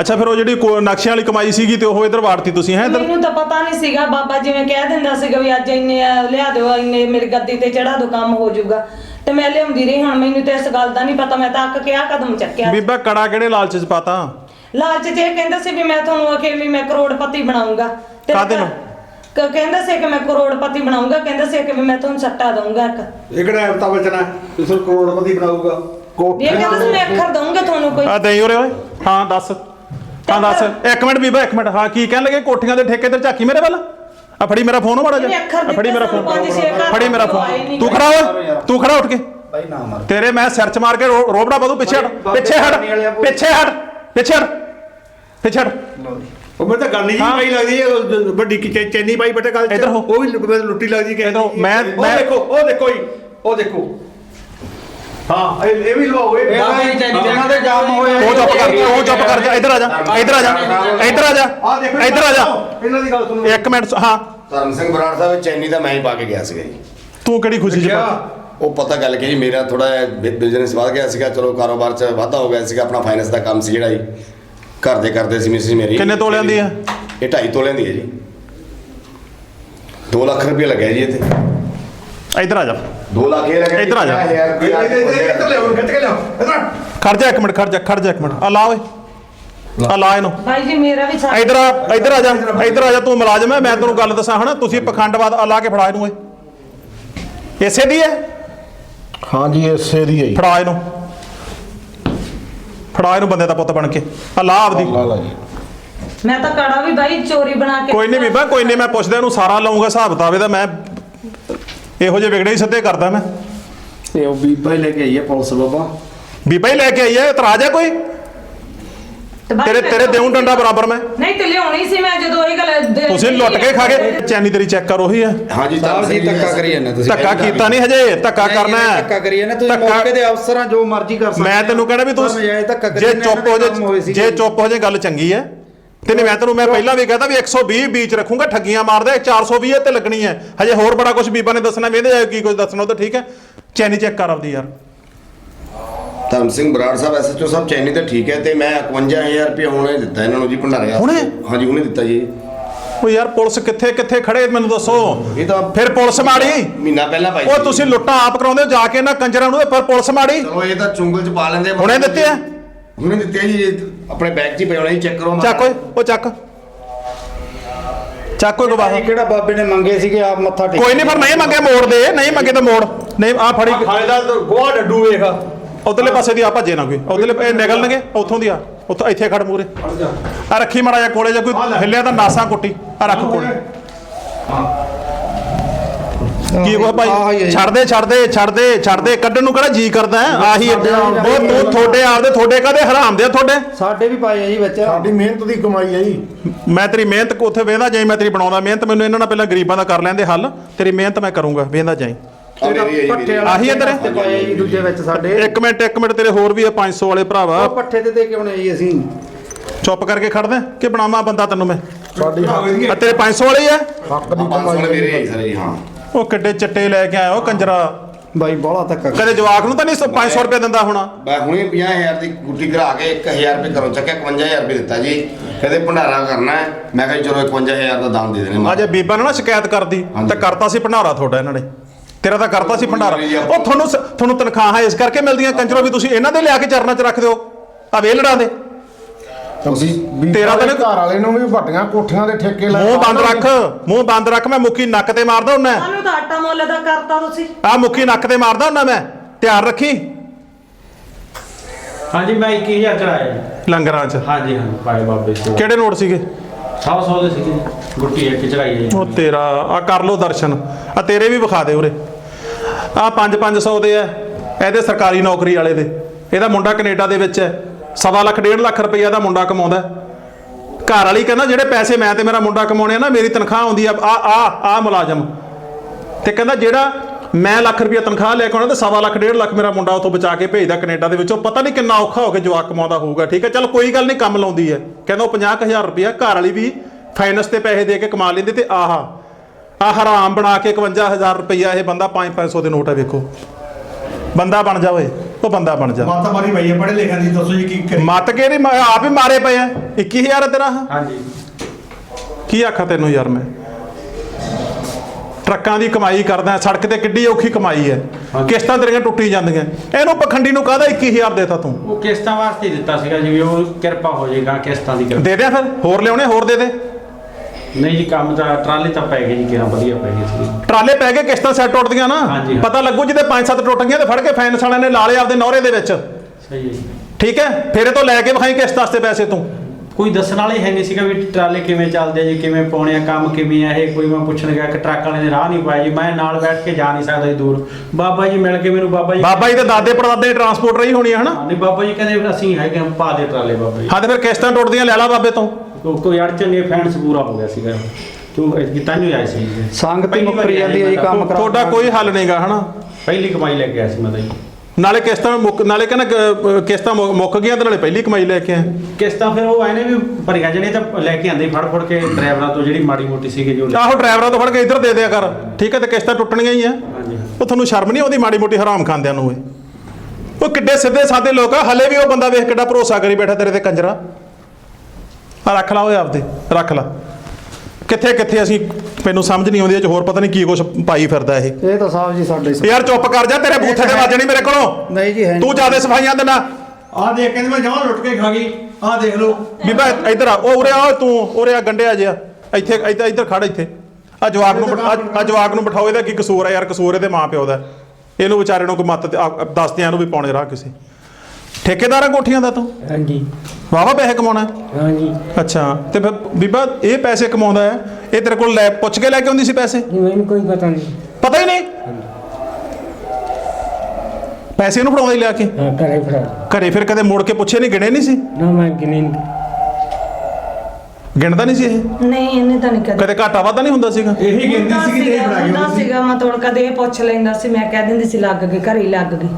ਅੱਛਾ ਫਿਰ ਉਹ ਜਿਹੜੀ ਕੋ- ਨਕਸ਼ਿਆਂ ਵਾਲੀ ਕਮਾਈ ਸੀਗੀ ਤੇ ਉਹ ਇਧਰ ਵਾੜਤੀ ਤੁਸੀਂ ਹੈ ਇਧਰ? ਮੈਨੂੰ ਤਾਂ ਪਤਾ ਨਹੀਂ ਸੀਗਾ ਬਾਬਾ ਜਿਵੇਂ ਕਹਿ ਦਿੰਦਾ ਸੀਗਾ ਵੀ ਅੱਜ ਇੰਨੇ ਆ, ਲਿਆ ਦਿਓ ਇੰਨੇ ਮੇਰੀ ਗੱਦੀ ਤੇ ਚੜਾ ਦੋ ਕੰਮ ਹੋ ਜਾਊਗਾ। ਤੇ ਮੈਂ ਲਿਆਉਂਦੀ ਰਹੀ ਹੁਣ ਮੈਨੂੰ ਤੇ ਇਸ ਗੱਲ ਦਾ ਨਹੀਂ ਪਤਾ ਮੈਂ ਤਾਂ ਅੱਕ ਕੇ ਆ ਕਦਮ ਚੱਕਿਆ। ਬੀਬਾ ਕੜਾ ਕਿਹੜੇ ਲਾਲਚ ਚ ਪਾਤਾ? ਲਾਲਚ ਇਹ ਕਹਿੰਦਾ ਸੀ ਵੀ ਮੈਂ ਤੁਹਾਨੂੰ ਆਖੇ ਵੀ ਮੈਂ ਕਰੋੜਪਤੀ ਬਣਾਉਂਗਾ। ਤੇ ਕਾਹਦੇ ਨੂੰ? ਕ- ਕਹਿੰਦਾ ਸੀ ਕਿ ਮੈਂ ਕਰੋੜਪਤੀ ਬਣਾਉਂਗਾ ਕਹਿੰਦਾ ਸੀ ਕਿ ਵੀ ਮੈਂ ਤੁਹਾਨੂੰ ਸੱਟਾ ਦਊਂਗਾ ਇੱਕ। ਇਹ ਕਿਹੜਾ ਬਚਨਾ ਇਸ ਨੂੰ ਕਰੋੜਪਤੀ ਬਣਾਊਗਾ। ਵੀ ਇਹ ਕਹਿੰਦਾ ਸੀ ਮੈਂ ਅੱਖਰ ਦਊਂਗਾ ਤੁਹਾਨੂੰ ਕੋਈ। ਆ ਦੇਈ ਉਰੇ ਓਏ। ਹਾਂ ਦੱਸ। ਹਾਂ ਦੱਸ। ਇੱਕ ਮਿੰਟ ਬੀਬਾ ਇੱਕ ਮਿੰਟ। ਹਾਂ ਕੀ ਕਹਿਣ ਲੱਗੇ? ਕੋਠੀਆਂ ਦੇ ਠੇਕੇ ਤੇ ਝਾਕੀ ਮੇਰੇ ਵੱਲ? ਆ ਫੜੀ ਮੇਰਾ ਫੋਨ ਮਾੜਾ ਇਹਨੇ ਜਾ ਅੱਖਰ ਆ ਫੜੀ ਦਿੱਤੇ ਮੇਰਾ ਸਾਨੂੰ ਫੋਨ ਪੰਜ ਛੇ ਘਰ ਫੜੀ ਮੇਰਾ ਆਏ ਫੋਨ ਨਹੀਂ ਤੂੰ ਖੜਾ ਓਏ ਤੂੰ ਖੜਾ ਉੱਠ ਕੇ। ਬਾਈ ਨਾ ਮਾਰ। ਤੇਰੇ ਮੈਂ ਸਿਰ ਚ ਮਾਰ ਕੇ ਰੋ- ਰੋਬੜਾ ਬਦੂ ਪਿੱਛੇ ਹਟ। ਪਿੱਛੇ ਹਟ। ਪਿੱਛੇ ਹਟ। ਪਿੱਛੇ ਹਟ। ਪਿੱਛੇ ਹਟ ਉਹ ਮੈਨੂੰ ਤਾਂ ਗੱਲ ਨਹੀਂ ਜੀ ਹਾਂ। ਪਾਈ ਲੱਗਦੀ ਹੈ ਉਹ ਵੱਡੀ ਕੀ ਚੈ- ਚੈਨੀ ਪਾਈ ਬਟੇ ਗੱਲ ਚ। ਇੱਧਰ ਹੋ। ਉਹ ਵੀ ਲੁ- ਲੁੱਟੀ ਲੱਗਦੀ ਕਿ ਇੱਧਰ ਹੋ। ਮੈਂ- ਉਹ ਮੈਂ- ਦੇਖੋ ਉਹ ਦੇਖੋ ਜੀ ਉਹ ਦੇਖੋ। ਹਾਂ ਇਹ ਇਹ ਵੀ ਲਵਾਓ ਇਹ ਉਹਨਾਂ ਦੇ ਹੋਏ ਤੂੰ ਚੁੱਪ ਕਰ ਤੂੰ ਚੁੱਪ ਕਰ ਜਾ। ਇੱਧਰ ਆ ਜਾ ਇੱਧਰ ਆ ਜਾ ਇੱਧਰ ਆ ਜਾ ਆ ਦੇਖੋ ਇੱਧਰ ਆ ਜਾ। ਇਹਨਾਂ ਦੀ ਗੱਲ ਸੁਣੋ। ਇੱਕ ਮਿੰਟ ਹਾਂ। ਧਰਮ ਸਿੰਘ ਬਰਾੜ ਸਾਹਿਬ ਚੈਨੀ ਦਾ ਮੈਂ ਹੀ ਪਾ ਕੇ ਗਿਆ ਸੀਗਾ ਜੀ। ਤੂੰ ਕਿਹੜੀ ਖੁਸ਼ੀ ਚ ਪਾ ਅੱਛਾ ਉਹ ਪਤਾ ਗੱਲ ਕਿ ਜੀ ਮੇਰਾ ਥੋੜਾ ਬਿਜ਼ਨਸ ਵਧ ਗਿਆ ਸੀਗਾ ਚਲੋ ਕਾਰੋਬਾਰ 'ਚ ਵਾਧਾ ਹੋ ਗਿਆ ਸੀਗਾ ਆਪਣਾ ਫਾਈਨੈਂਸ ਦਾ ਕੰਮ ਸੀ ਜਿਹੜਾ ਜੀ। ਘਰ ਦੇ ਕਰਦੇ ਸੀ ਮਿਸਿਸ ਮੇਰੀ। ਕਿੰਨੇ ਤੋਲਿਆਂ ਦੀ ਹੈ? ਇਹ 2.5 ਤੋਲਿਆਂ ਦੀ ਹੈ ਜੀ। 2 ਲੱਖ ਰੁਪਏ ਲੱਗਿਆ ਜੀ ਇੱਥੇ। ਇੱਧਰ ਆ ਜਾ। 2 ਲੱਖ ਇਹ ਲੱਗਿਆ ਇੱਧਰ ਆ ਜਾ। ਇੱਧਰ ਇੱਧਰ ਲਿਆਓ ਖਿੱਚ ਕੇ ਲਿਆਓ ਇੱਧਰ ਖੜ ਜਾ ਇੱਕ ਮਿੰਟ ਖੜ ਜਾ ਖੜ ਜਾ ਇੱਕ ਮਿੰਟ। ਆ ਲਾ ਓਏ। ਆ ਲਾ ਇਹਨੂੰ। ਭਾਈ ਜੀ ਮੇਰਾ ਵੀ ਸਾਥ ਇੱਧਰ ਆ ਇੱਧਰ ਆ ਜਾ ਇੱਧਰ ਆ ਜਾ ਤੂੰ ਮੁਲਾਜ਼ਮ ਹੈ ਮੈਂ ਤੈਨੂੰ ਗੱਲ ਦੱਸਾਂ ਹਨਾ। ਤੁਸੀਂ ਪਖੰਡਵਾਦ ਆ ਲਾ ਕੇ ਫੜਾ ਇਹਨੂੰ ਓਏ। ਇਸੇ ਦੀ ਹੈ? ਹਾਂਜੀ ਇਸੇ ਦੀ ਹੈ ਜੀ। ਫੜਾ ਇਹਨੂੰ। ਫੜਾ ਇਹਨੂੰ ਬੰਦੇ ਦਾ ਪੁੱਤ ਬਣ ਕੇ। ਆ ਲਾ ਆਪਦੀ। ਲਾ ਲਾ ਜੀ। ਮੈਂ ਤਾਂ ਕੜਾ ਵੀ ਬਾਈ ਚੋਰੀ ਬਣਾ ਕੇ ਕੋਈ ਨਹੀਂ ਬੀਬਾ ਕੋਈ ਨਹੀਂ ਮੈਂ ਪੁੱਛਦਾ ਇਹਨੂੰ ਸਾਰਾ ਲਾਉਂਗਾ ਹਿਸਾਬ ਕਿਤਾਬ ਇਹਦਾ ਮੈਂ ਇਹੋ ਜਿਹੇ ਵਿਗੜੇ ਹੀ ਸਿੱਧੇ ਕਰਦਾ ਮੈਂ। ਤੇ ਉਹ ਬੀਬਾ ਹੀ ਲੈ ਕੇ ਆਈ ਹੈ ਪੁਲਿਸ ਬਾਬਾ। ਬੀਬਾ ਹੀ ਲੈ ਕੇ ਆਈ ਹੈ ਇਤਰਾਜ਼ ਹੈ ਕੋਈ? ਤੇ ਤੇਰੇ ਮੈਂ ਤੇਰੇ ਦੇਉਂ ਡੰਡਾ ਬਰਾਬਰ ਮੈਂ? ਨਹੀਂ ਤੇ ਲਿਆਉਣੀ ਸੀ ਮੈਂ ਜਦੋਂ ਇਹ ਗੱਲ ਦੇ- ਤੁਸੀਂ ਲੁੱਟ ਕੇ ਖਾ ਗਏ ਚੈਨੀ ਤੇਰੀ ਚੈੱਕ ਕਰ ਉਹੀ ਹੈ ਹਾਂਜੀ ਸਿੰਘ ਜੀ ਜਾਂਦੇ ਤੁਸੀਂ। ਧੱਕਾ ਕੀਤਾ ਨਹੀਂ ਹਜੇ ਧੱਕਾ ਕਰਨਾ ਹੈ। ਧੱਕਾ ਕਰੀ ਜਾਂਦੇ ਤੁਸੀਂ ਧੱਕਾ- ਮੌਕੇ ਦੇ ਅਫਸਰਾਂ ਜੋ ਮਰਜ਼ੀ ਕਰ ਸਕਦੇ ਮੈਂ ਤੈਨੂੰ ਕਹਿਣਾ ਵੀ ਤੂੰ ਧੱਕਾ ਕਰੀ ਜੇ ਚੁੱਪ ਹੋ ਜੇ। ਜੇ ਚੁੱਪ ਹੋ ਜੇ ਗੱਲ ਚੰਗੀ ਹੈ ਤੇ ਨਹੀਂ ਮੈਂ ਤੈਨੂੰ ਮੈਂ ਪਹਿਲਾਂ ਵੀ ਕਹਤਾ ਵੀ 120 ਬੀਚ ਰੱਖੂੰਗਾ ਠੱਗੀਆਂ ਮਾਰਦਾ 420 ਇਹ ਤੇ ਲੱਗਣੀ ਹੈ। ਹਜੇ ਹੋਰ ਬੜਾ ਕੁਝ ਬੀਬਾ ਨੇ ਦੱਸਣਾ ਵੇਂਦੇ ਜਾਏ ਕੀ ਕੁਝ ਦੱਸਣਾ ਉਹ ਤਾਂ ਠੀਕ ਹੈ। ਚੈਨੀ ਚੈੱਕ ਕਰ ਆਪਦੀ ਯਾਰ। ਧਰਮ ਸਿੰਘ ਬਰਾੜ ਸਾਹਿਬ ਐਸਐਚਓ ਸਾਹਿਬ ਚੈਨੀ ਤਾਂ ਠੀਕ ਹੈ ਤੇ ਮੈਂ 51000 ਰੁਪਏ ਹੁਣੇ ਦਿੱਤਾ ਇਹਨਾਂ ਨੂੰ ਜੀ ਭੰਡਾਰੇ ਵਾਸਤੇ। ਹੁਣੇ? ਹਾਂਜੀ ਹੁਣੇ ਦਿੱਤਾ ਜੀ। ਉਹ ਯਾਰ ਪੁਲਿਸ ਕਿੱਥੇ ਕਿੱਥੇ ਖੜੇ ਮੈਨੂੰ ਦੱਸੋ? ਇਹ ਤਾਂ ਫਿਰ ਪੁਲਿਸ ਮਾੜੀ? ਮਹੀਨਾ ਪਹਿਲਾਂ ਪਾਈ ਉਹ। ਤੁਸੀਂ ਲੁੱਟਾਂ ਆਪ ਕਰਾਉਂਦੇ ਹੋ ਜਾ ਕੇ ਇਹਨਾਂ ਕੰਜਰਾਂ ਨੂੰ ਫਿਰ ਪੁਲਿਸ ਮਾੜੀ? ਚਲੋ ਇਹ ਤਾਂ ਚੁੰਗਲ ਚ ਪਾ ਲੈਂਦੇ ਆ। ਹੁਣੇ ਦਿੱਤੇ ਆ? ਹੁਣੇ ਦਿੱਤੇ ਆ ਜੀ ਇਹ ਆਪਣੇ ਬੈਗ 'ਚ ਹੀ ਪਏ ਹੋਣੇ ਜੀ ਚੈੱਕ ਕਰੋ ਚੱਕ ਓਏ ਉਹ ਚੱਕ। ਚੱਕ ਓਏ ਗਵਾਹ। ਇਹ ਕਿਹੜਾ ਬਾਬੇ ਨੇ ਮੰਗੇ ਸੀਗੇ ਆਪ ਮੱਥਾ ਟੇਕ ਕੋਈ ਨਹੀਂ ਪਰ ਨਹੀਂ ਮੰਗੇ ਮੋੜ ਦੇ ਨਹੀਂ ਮੰਗੇ ਤਾਂ ਮੋੜ। ਨਹੀਂ ਆ ਫੜੀ। ਖਾਇਦਾ ਗੋਆ ਡੱਡੂ ਵੇਖ। ਉਧਰਲੇ ਪਾਸੇ ਦੀ ਆ ਭੱਜੇ ਨਾ ਕੋਈ। ਉਧਰਲੇ ਇਹ ਨਿਕਲਣਗੇ ਉੱਥੋਂ ਦੀ ਆ। ਉੱਥੋਂ ਇੱਥੇ ਖੜ ਮੂਰੇ ਆ ਰੱਖੀ ਮਾੜਾ ਜਿਹਾ ਕੋਲੇ ਜੇ ਕੋਈ ਹਿੱਲਿਆ ਤਾਂ ਨਾਸਾਂ ਕੁੱਟੀ। ਆ ਰੱਖ ਕੋਲੇ। ਕੀ ਹੋਇਆ ਭਾਈ? ਛੱਡ ਦੇ ਛੱਡ ਦੇ ਛੱਡ ਦੇ ਛੱਡ ਦੇ। ਕੱਢਣ ਨੂੰ ਕਿਹੜਾ ਜੀ ਕਰਦਾ? ਆਹੀ ਉਹ ਤੂੰ ਤੁਹਾਡੇ ਆਪਦੇ ਤੁਹਾਡੇ ਕਦੇ ਹਰਾਮ ਦੇ ਆ ਤੁਹਾਡੇ? ਸਾਡੇ ਵੀ ਪਾਏ ਆ ਜੀ ਵਿੱਚ। ਸਾਡੀ ਮਿਹਨਤ ਦੀ ਕਮਾਈ ਹੈ ਜੀ। ਮੈਂ ਤੇਰੀ ਮਿਹਨਤ ਕੋ ਉੱਥੇ ਵੇਂਦਾ ਜਾਈ ਮੈਂ ਤੇਰੀ ਬਣਾਉਂਦਾ ਮਿਹਨਤ ਮੈਨੂੰ ਇਹਨਾਂ ਨਾਲ ਪਹਿਲਾਂ ਗਰੀਬਾਂ ਦਾ ਕਰ ਲੈਂਦੇ ਹੱਲ। ਤੇਰੀ ਮਿਹਨਤ ਮੈਂ ਕਰੂੰਗਾ ਵੇਂਦਾ ਜਾਈ। ਆ ਜੀ, ਪੱਠੇ ਮੇਰੀ। ਵਾਲਾ ਆਹੀ ਇੱਧਰ। ਹੈ? ਤੇ ਪਾਏ ਆ ਜੀ ਦੂਜੇ ਵਿੱਚ ਸਾਡੇ। ਇੱਕ ਮਿੰਟ ਇੱਕ ਮਿੰਟ ਤੇਰੇ ਹੋਰ ਵੀ ਆ 500 ਵਾਲੇ ਭਰਾਵਾ। ਉਹ ਪੱਠੇ ਤੇ ਦੇ ਕੇ ਆਉਣੇ ਜੀ ਅਸੀਂ? ਚੁੱਪ ਕਰਕੇ ਖੜਦਾ ਕਿ ਬਣਾਵਾਂ ਬੰਦਾ ਤੈਨੂੰ ਮੈਂ? ਸਾਡੀ ਆ ਤੇਰੇ 500 ਵਾਲੇ ਹੀ ਆ? ਹੱਕ ਦੀ ਆ 500 ਵਾਲੇ ਮੇਰੇ ਹੈ ਸਰ ਜੀ ਹਾਂ। ਉਹ ਕਿੱਡੇ ਚੱਟੇ ਲੈ ਕੇ ਆਇਆ ਉਹ ਕੰਜਰਾ। ਬਾਈ ਬਾਹਲਾ ਧੱਕਾ ਕਦੇ ਜਵਾਕ ਨੂੰ ਤਾਂ ਨਹੀਂ 500 ਰੁਪਏ ਦਿੰਦਾ ਹੋਣਾ? ਮੈਂ ਹੁਣੇ 50000 ਦੀ ਗੁੱਟੀ ਕਰਾ ਕੇ 1000 ਰੁਪਏ ਘਰੋਂ ਚੱਕਿਆ 51000 ਰੁਪਏ ਦਿੱਤਾ ਜੀ। ਕਹਿੰਦੇ ਭੰਡਾਰਾ ਕਰਨਾ ਹੈ। ਮੈਂ ਕਿਹਾ ਜੀ ਚਲੋ 51000 ਦਾ ਦਾਮ ਦੇ ਦੇਣੇ। ਅਜੇ ਬੀਬਾ ਨੇ ਨਾ ਸ਼ਿਕਾਇਤ ਕਰਦੀ ਹਾਂਜੀ। ਤਾਂ ਕਰਤਾ ਸੀ ਭੰਡਾਰਾ ਤੁਹਾਡਾ ਇਹਨਾਂ ਨੇ। ਤੇਰਾ ਤਾਂ ਕਰਤਾ ਸੀ ਭੰਡਾਰਾ। ਉਹ ਤੁਹਾਨੂੰ ਸ- ਤੁਹਾਨੂੰ ਤਨਖਾਹਾਂ ਇਸ ਕਰਕੇ ਮਿਲਦੀਆਂ ਕੰਜਰੋ ਵੀ ਤੁਸੀਂ ਇਹਨਾਂ ਦੇ ਲਿਆ ਕੇ ਚਰਨਾਂ 'ਚ ਰੱਖ ਦਿਓ। ਆ ਵੇਲੜਾਂ ਦੇ। ਤੁਸੀਂ ਤੇਰਾ ਤਾਂ ਨਹੀਂ- ਘਰ ਵਾਲੇ ਨੂੰ ਵੀ ਵੱਡੀਆਂ ਕੋਠੀਆਂ ਦੇ ਠੇਕੇ ਲੈ ਮੂੰਹ ਬੰਦ ਰੱਖ ਮੂੰਹ ਬੰਦ ਰੱਖ ਮੈਂ ਮੁੱਕੀ ਨੱਕ ਤੇ ਮਾਰਦਾ ਹੁੰਨਾ। ਸਾਨੂੰ ਤਾਂ ਆਟਾ ਮੁੱਲ ਦਾ ਕਰਤਾ ਤੁਸੀਂ। ਆ ਮੁੱਕੀ ਨੱਕ ਤੇ ਮਾਰਦਾ ਹੁੰਨਾ ਮੈਂ। ਧਿਆਨ ਰੱਖੀ। ਹਾਂਜੀ ਮੈਂ 21000 ਚੜਾਇਆ ਜੀ ਲੰਗਰਾਂ 'ਚ। ਹਾਂਜੀ ਹਾਂ ਪਾਏ ਬਾਬੇ ਤੋਂ ਕਿਹੜੇ ਨੋਟ ਸੀਗੇ? 100 100 ਦੇ ਸੀਗੇ। ਗੁੱਟੀ ਇੱਕ ਚੜਾਈ ਹੈ। ਜੀ ਉਹ ਤੇਰਾ ਆ ਕਰ ਲੋ ਦਰਸ਼ਨ। ਆ ਤੇਰੇ ਵੀ ਵਿਖਾ ਦੇ ਉਰੇ। ਆ 5-500 ਦੇ ਆ। ਇਹਦੇ ਸਰਕਾਰੀ ਨੌਕਰੀ ਵਾਲੇ ਦੇ। ਇਹਦਾ ਮੁੰਡਾ ਕੈਨੇਡਾ ਦੇ ਵਿੱਚ ਹੈ। ਸਵਾ ਲੱਖ, ਡੇਢ ਲੱਖ ਰੁਪਈਆ ਦਾ ਮੁੰਡਾ ਕਮਾਉਂਦਾ ਘਰ ਵਾਲੀ ਕਹਿੰਦਾ, ਜਿਹੜੇ ਪੈਸੇ ਮੈਂ ਤੇ ਮੇਰਾ ਮੁੰਡਾ ਕਮਾਉਣੇ ਆ ਨਾ, ਮੇਰੀ ਤਨਖਾਹ ਆਉਂਦੀ ਆ। ਆ ਆ ਆ ਮੁਲਾਜ਼ਮ। ਤੇ ਕਹਿੰਦਾ, ਜਿਹੜਾ ਮੈਂ ਲੱਖ ਰੁਪਈਆ ਤਨਖਾਹ ਲੈ ਕੇ ਆਉਣਾ ਤੇ ਸਵਾ ਲੱਖ, ਡੇਢ ਲੱਖ ਮੇਰਾ ਮੁੰਡਾ ਉਥੋਂ ਬਚਾ ਕੇ ਭੇਜਦਾ ਕੈਨੇਡਾ ਦੇ ਵਿੱਚੋਂ। ਪਤਾ ਨਹੀਂ ਕਿੰਨਾ ਔਖਾ ਹੋ ਕੇ ਜਵਾਕ ਕਮਾਉਂਦਾ ਹੋਊਗਾ, ਠੀਕ ਹੈ? ਚਲ ਕੋਈ ਗੱਲ ਨਹੀਂ, ਕੰਮ ਲਾਉਂਦੀ ਹੈ। ਕਹਿੰਦਾ, ਉਹ 50000 ਰੁਪਈਆ ਘਰ ਵਾਲੀ ਵੀ ਫਾਈਨੈਂਸ ਤੇ ਪੈਸੇ ਦੇ ਕੇ ਕਮਾ ਲੈਂਦੇ ਤੇ ਆਹਾ ਆ ਹਰਾਮ ਬਣਾ ਕੇ 51000 ਰੁਪਈਆ ਇਹ ਬੰਦਾ 5-500 ਦੇ ਨੋਟ ਹੈ ਵੇਖੋ। ਬੰਦਾ ਬਣ ਜਾ ਓਏ ਉਹ ਬੰਦਾ ਬਣ ਜਾ। ਮਾਤਾ ਮਾਰੀ ਪਈ ਹੈ ਪੜ੍ਹੇ ਲਿਖਿਆ ਦੀ ਦੱਸੋ ਜੀ ਕੀ ਕਰੀ। ਮਤ ਕੇ ਨਹੀਂ ਆਪ ਹੀ ਮਾਰੇ ਪਏ ਆ। 21000 ਤੇਰਾ? ਹਾਂਜੀ। ਕੀ ਆਖਾਂ ਤੈਨੂੰ ਯਾਰ ਮੈਂ? ਟਰੱਕਾਂ ਦੀ ਕਮਾਈ ਕਰਦਾ ਸੜਕ ਤੇ ਕਿੱਡੀ ਔਖੀ ਕਮਾਈ ਹੈ। ਕਿਸ਼ਤਾਂ ਤੇਰੀਆਂ ਟੁੱਟੀ ਜਾਂਦੀਆਂ। ਇਹਨੂੰ ਪਖੰਡੀ ਨੂੰ ਕਾਹਦਾ 21000 ਦੇਤਾ ਤੂੰ? ਉਹ ਕਿਸ਼ਤਾਂ ਵਾਸਤੇ ਹੀ ਦਿੱਤਾ ਸੀਗਾ ਜੀ ਵੀ ਉਹ ਕਿਰਪਾ ਹੋ ਜਾਏਗਾ ਕਿਸ਼ਤਾਂ ਦੀ ਕਿਰਪਾ। ਦੇ ਦਿਆਂ ਫਿਰ ਹੋਰ ਲਿਆਉਣੇ ਹੋਰ ਦੇ ਦੇ। ਨਹੀਂ ਜੀ ਕੰਮ ਤਾਂ ਟਰਾਲੀ ਤਾਂ ਪੈ ਗਈ ਜੀ ਕਿਹਾ ਵਧੀਆ ਪੈ ਗਈ ਸੀ ਟਰਾਲੇ ਪੈ ਕੇ ਕਿਸ਼ਤਾਂ ਸੈੱਟ ਟੁੱਟਦੀਆਂ ਨਾ। ਹਾਂਜੀ, ਹਾਂ। ਪਤਾ ਲੱਗੂ ਜਿਹਦੇ 5-7 ਟੁੱਟ ਗਈਆਂ ਤੇ ਫੜ ਕੇ ਫਾਈਨੈਂਸ ਵਾਲਿਆਂ ਨੇ ਲਾ ਲਏ ਆਪਦੇ ਨੌਰੇ ਦੇ ਵਿੱਚ। ਸਹੀ ਹੈ ਜੀ। ਠੀਕ ਹੈ? ਫਿਰ ਤੋਂ ਲੈ ਕੇ ਵਿਖਾਈ ਕਿਸ਼ਤ ਵਾਸਤੇ ਪੈਸੇ ਤੂੰ। ਕੋਈ ਦੱਸਣ ਵਾਲਾ ਹੀ ਨਹੀਂ ਸੀਗਾ ਵੀ ਟਰਾਲੇ ਕਿਵੇਂ ਚੱਲਦੇ ਆ ਜੀ ਕਿਵੇਂ ਪਾਉਣੇ ਆ ਕੰਮ ਕਿਵੇਂ ਆ ਇਹ ਕੋਈ ਮੈਂ ਪੁੱਛਣ ਗਿਆ ਕਿ ਟਰੱਕ ਵਾਲੇ ਨੇ ਰਾਹ ਨਹੀਂ ਪਾਇਆ ਜੀ ਮੈਂ ਨਾਲ ਬੈਠ ਕੇ ਜਾ ਨਹੀਂ ਸਕਦਾ ਜੀ ਦੂਰ। ਬਾਬਾ ਜੀ ਮਿਲ ਕੇ ਮੈਨੂੰ ਬਾਬਾ ਜੀ ਬਾਬਾ ਜੀ ਦੇ ਦਾਦੇ ਪੜਦਾਦੇ ਟਰਾਂਸਪੋਰਟ ਰਹੀ ਹੋਣੀ ਹੈ ਹਨਾ? ਨਹੀਂ ਬਾਬਾ ਜੀ ਕਹਿੰਦੇ ਅਸੀਂ ਹੈਗੇ ਹਾਂ, ਪਾ ਦੇ ਟਰਾਲੇ ਬਾਬਾ ਜੀ। ਹਾਂ ਤੇ ਫਿਰ ਕਿਸ਼ਤਾਂ ਟੁੱਟਦੀਆਂ ਲੈ ਲਾ ਬਾਬੇ ਤੋਂ। ਉਹ ਕੋਈ ਅੜਚਨ ਨਹੀਂ ਫੈਂਸ ਪੂਰਾ ਹੋ ਗਿਆ ਸੀਗਾ। ਤੂੰ ਇਹ ਤਾਂ ਨਹੀਂ ਆਇਆ ਸੀ? ਜੀ। ਸੰਗਤ ਹੀ ਪਹਿਲੀ ਮੁੱਕਰੀ ਜਾਂਦੀ ਹੈ ਜੀ ਕੰਮ ਕਰਾ ਤੁਹਾਡਾ ਕੋਈ ਹੱਲ ਨਹੀਂਗਾ ਹਨਾ? ਪਹਿਲੀ ਕਮਾਈ ਲੈ ਕੇ ਆਇਆ ਸੀ ਮੈਂ ਤਾਂ ਜੀ। ਨਾਲੇ ਕਿਸ਼ਤਾਂ ਮੁੱਕ ਨਾਲੇ ਕਹਿੰਦਾ ਕਿਸ਼ਤਾਂ ਮੁੱਕ- ਮੁੱਕ ਗਈਆਂ ਤੇ ਨਾਲੇ ਪਹਿਲੀ ਕਮਾਈ ਲੈ ਕੇ ਆਏ ਕਿਸ਼ਤਾਂ ਫਿਰ ਉਹ ਆਏ ਨੇ ਵੀ ਭਰੀਆਂ ਜਿਹੜੇ ਤਾਂ ਲੈ ਕੇ ਆਂਦੇ ਫੜ ਫੜ ਕੇ ਡਰਾਈਵਰਾਂ ਤੋਂ ਜਿਹੜੀ ਮਾੜੀ ਮੋਟੀ ਸੀਗੀ ਜੋ। ਆਹੋ ਡਰਾਈਵਰਾਂ ਤੋਂ ਫੜ ਕੇ ਇੱਧਰ ਦੇ ਦਿਆ ਕਰ। ਠੀਕ ਹੈ ਤੇ ਕਿਸ਼ਤਾਂ ਟੁੱਟਣੀਆਂ ਹੀ ਆ। ਹਾਂਜੀ ਉਹ ਤੁਹਾਨੂੰ ਸ਼ਰਮ ਨਹੀਂ ਆਉਂਦੀ ਮਾੜੀ ਮੋਟੀ ਹਰਾਮ ਖਾਂਦਿਆਂ ਨੂੰ ਉਹ ਕਿੱਡੇ ਸਿੱਧੇ ਸਾਦੇ ਲੋਕ ਆ ਹਲੇ ਵੀ ਉਹ ਬੰਦਾ ਵੇਖ ਕਿੱਡਾ ਭਰੋਸਾ ਕਰੀ ਬੈਠਾ ਤੇਰੇ ਤੇ ਕੰਜਰਾ। ਆ ਰੱਖ ਲਾ ਓਏ ਆਪਦੇ ਰੱਖ ਲਾ। ਕਿੱਥੇ ਕਿੱਥੇ ਅਸੀਂ ਮੈਨੂੰ ਸਮਝ ਨਹੀਂ ਆਉਂਦੀ ਇਹ ਚ ਹੋਰ ਪਤਾ ਨਹੀਂ ਕੀ ਕੁਛ ਪਾਈ ਫਿਰਦਾ ਇਹ। ਇਹ ਤਾਂ ਸਾਹਿਬ ਜੀ ਸਾਡੇ ਸ- ਯਾਰ ਚੁੱਪ ਕਰ ਜਾ ਤੇਰੇ ਬੂਥੇ ਤੇ ਵੱਜਣੀ ਮੇਰੇ ਕੋਲੋਂ। ਨਹੀਂ ਜੀ ਹੈ ਤੂੰ ਜ਼ਿਆਦਾ ਸਫਾਈਆਂ ਦੇਣਾ ਆਹ ਦੇਖ ਕਹਿੰਦੇ ਮੈਂ ਜਮਾਂ ਲੁੱਟ ਕੇ ਖਾ ਗਈ। ਆਹ ਦੇਖ ਲਓ। ਬੀਬਾ ਇੱਧਰ ਆ ਉਹ ਉਰੇ ਆ ਤੂੰ ਉਰੇ ਆ ਗੰਡਿਆ ਜਿਆ ਇੱਥੇ ਇੱਧਰ ਇੱਧਰ ਖੜ ਇੱਥੇ। ਆ ਜਵਾਕ ਨੂੰ ਆ- ਜਵਾਕ ਨੂੰ ਬਿਠਾਓ ਇਹਦਾ ਕੀ ਕਸੂਰ ਆ ਯਾਰ ਕਸੂਰ ਇਹਦੇ ਮਾਂ ਪਿਓ ਦਾ। ਇਹਨੂੰ ਵਿਚਾਰੇ ਨੂੰ ਕੋਈ ਮੱਤ ਤੇ- ਆ- ਆ ਦੱਸਦੇ ਆ ਇਹਨੂੰ ਵੀ ਪਾਉਣੇ ਰਾਹ ਕਿਸੇ। ਠੇਕੇਦਾਰਾਂ ਕੋਠੀਆਂ ਦਾ ਤੂੰ? ਹਾਂਜੀ। ਵਾਵਾ ਪੈਸੇ ਕਮਾਉਣਾ? ਹੈ? ਹਾਂਜੀ। ਅੱਛਾ ਤੇ ਫਿਰ ਬੀਬਾ ਇਹ ਪੈਸੇ ਕਮਾਉਂਦਾ ਹੈ ਇਹ ਤੇਰੇ ਕੋਲ ਲੈ ਪੁੱਛ ਕੇ ਲੈ ਕੇ ਆਉਂਦੀ ਸੀ ਪੈਸੇ? ਨਹੀਂ ਮੈਨੂੰ ਕੋਈ ਪਤਾ ਨਹੀਂ। ਪਤਾ ਹੀ ਨਹੀਂ? ਪੈਸੇ ਇਹਨੂੰ ਫੜਾਉਂਦਾ ਹੀ ਲਿਆ ਕੇ? ਹਾਂ ਘਰੇ ਫੜਾ। ਘਰੇ ਫਿਰ ਕਦੇ ਮੋੜ ਕੇ ਪੁੱਛੇ ਨਹੀਂ ਗਿਣੇ ਨਹੀਂ ਸੀ? ਨਾ ਮੈਂ ਗਿਣੇ ਨਹੀਂ ਗਿਣਦਾ ਨਹੀਂ ਸੀ ਇਹ? ਨਹੀਂ ਇਹਨੇ ਤਾਂ ਨਹੀਂ ਕਦੇ ਕਦੇ ਘਾਟਾ ਵਾਧਾ ਨਹੀਂ ਹੁੰਦਾ ਸੀਗਾ? ਇਹੀ ਗਿਣਦੀ ਸੀ ਕਿ ਤੇ ਫੜਾ ਗਈ ਹੁੰਦਾ ਸੀਗਾ ਮੈਂ ਤੋੜ ਕਦੇ ਇਹ ਪੁੱਛ ਲੈਂਦਾ ਸੀ ਮੈਂ ਕਹਿ ਦਿੰਦੀ ਸੀ ਲੱਗ ਗਈ ਘਰੇ ਹੀ ਲੱਗ ਗਈ।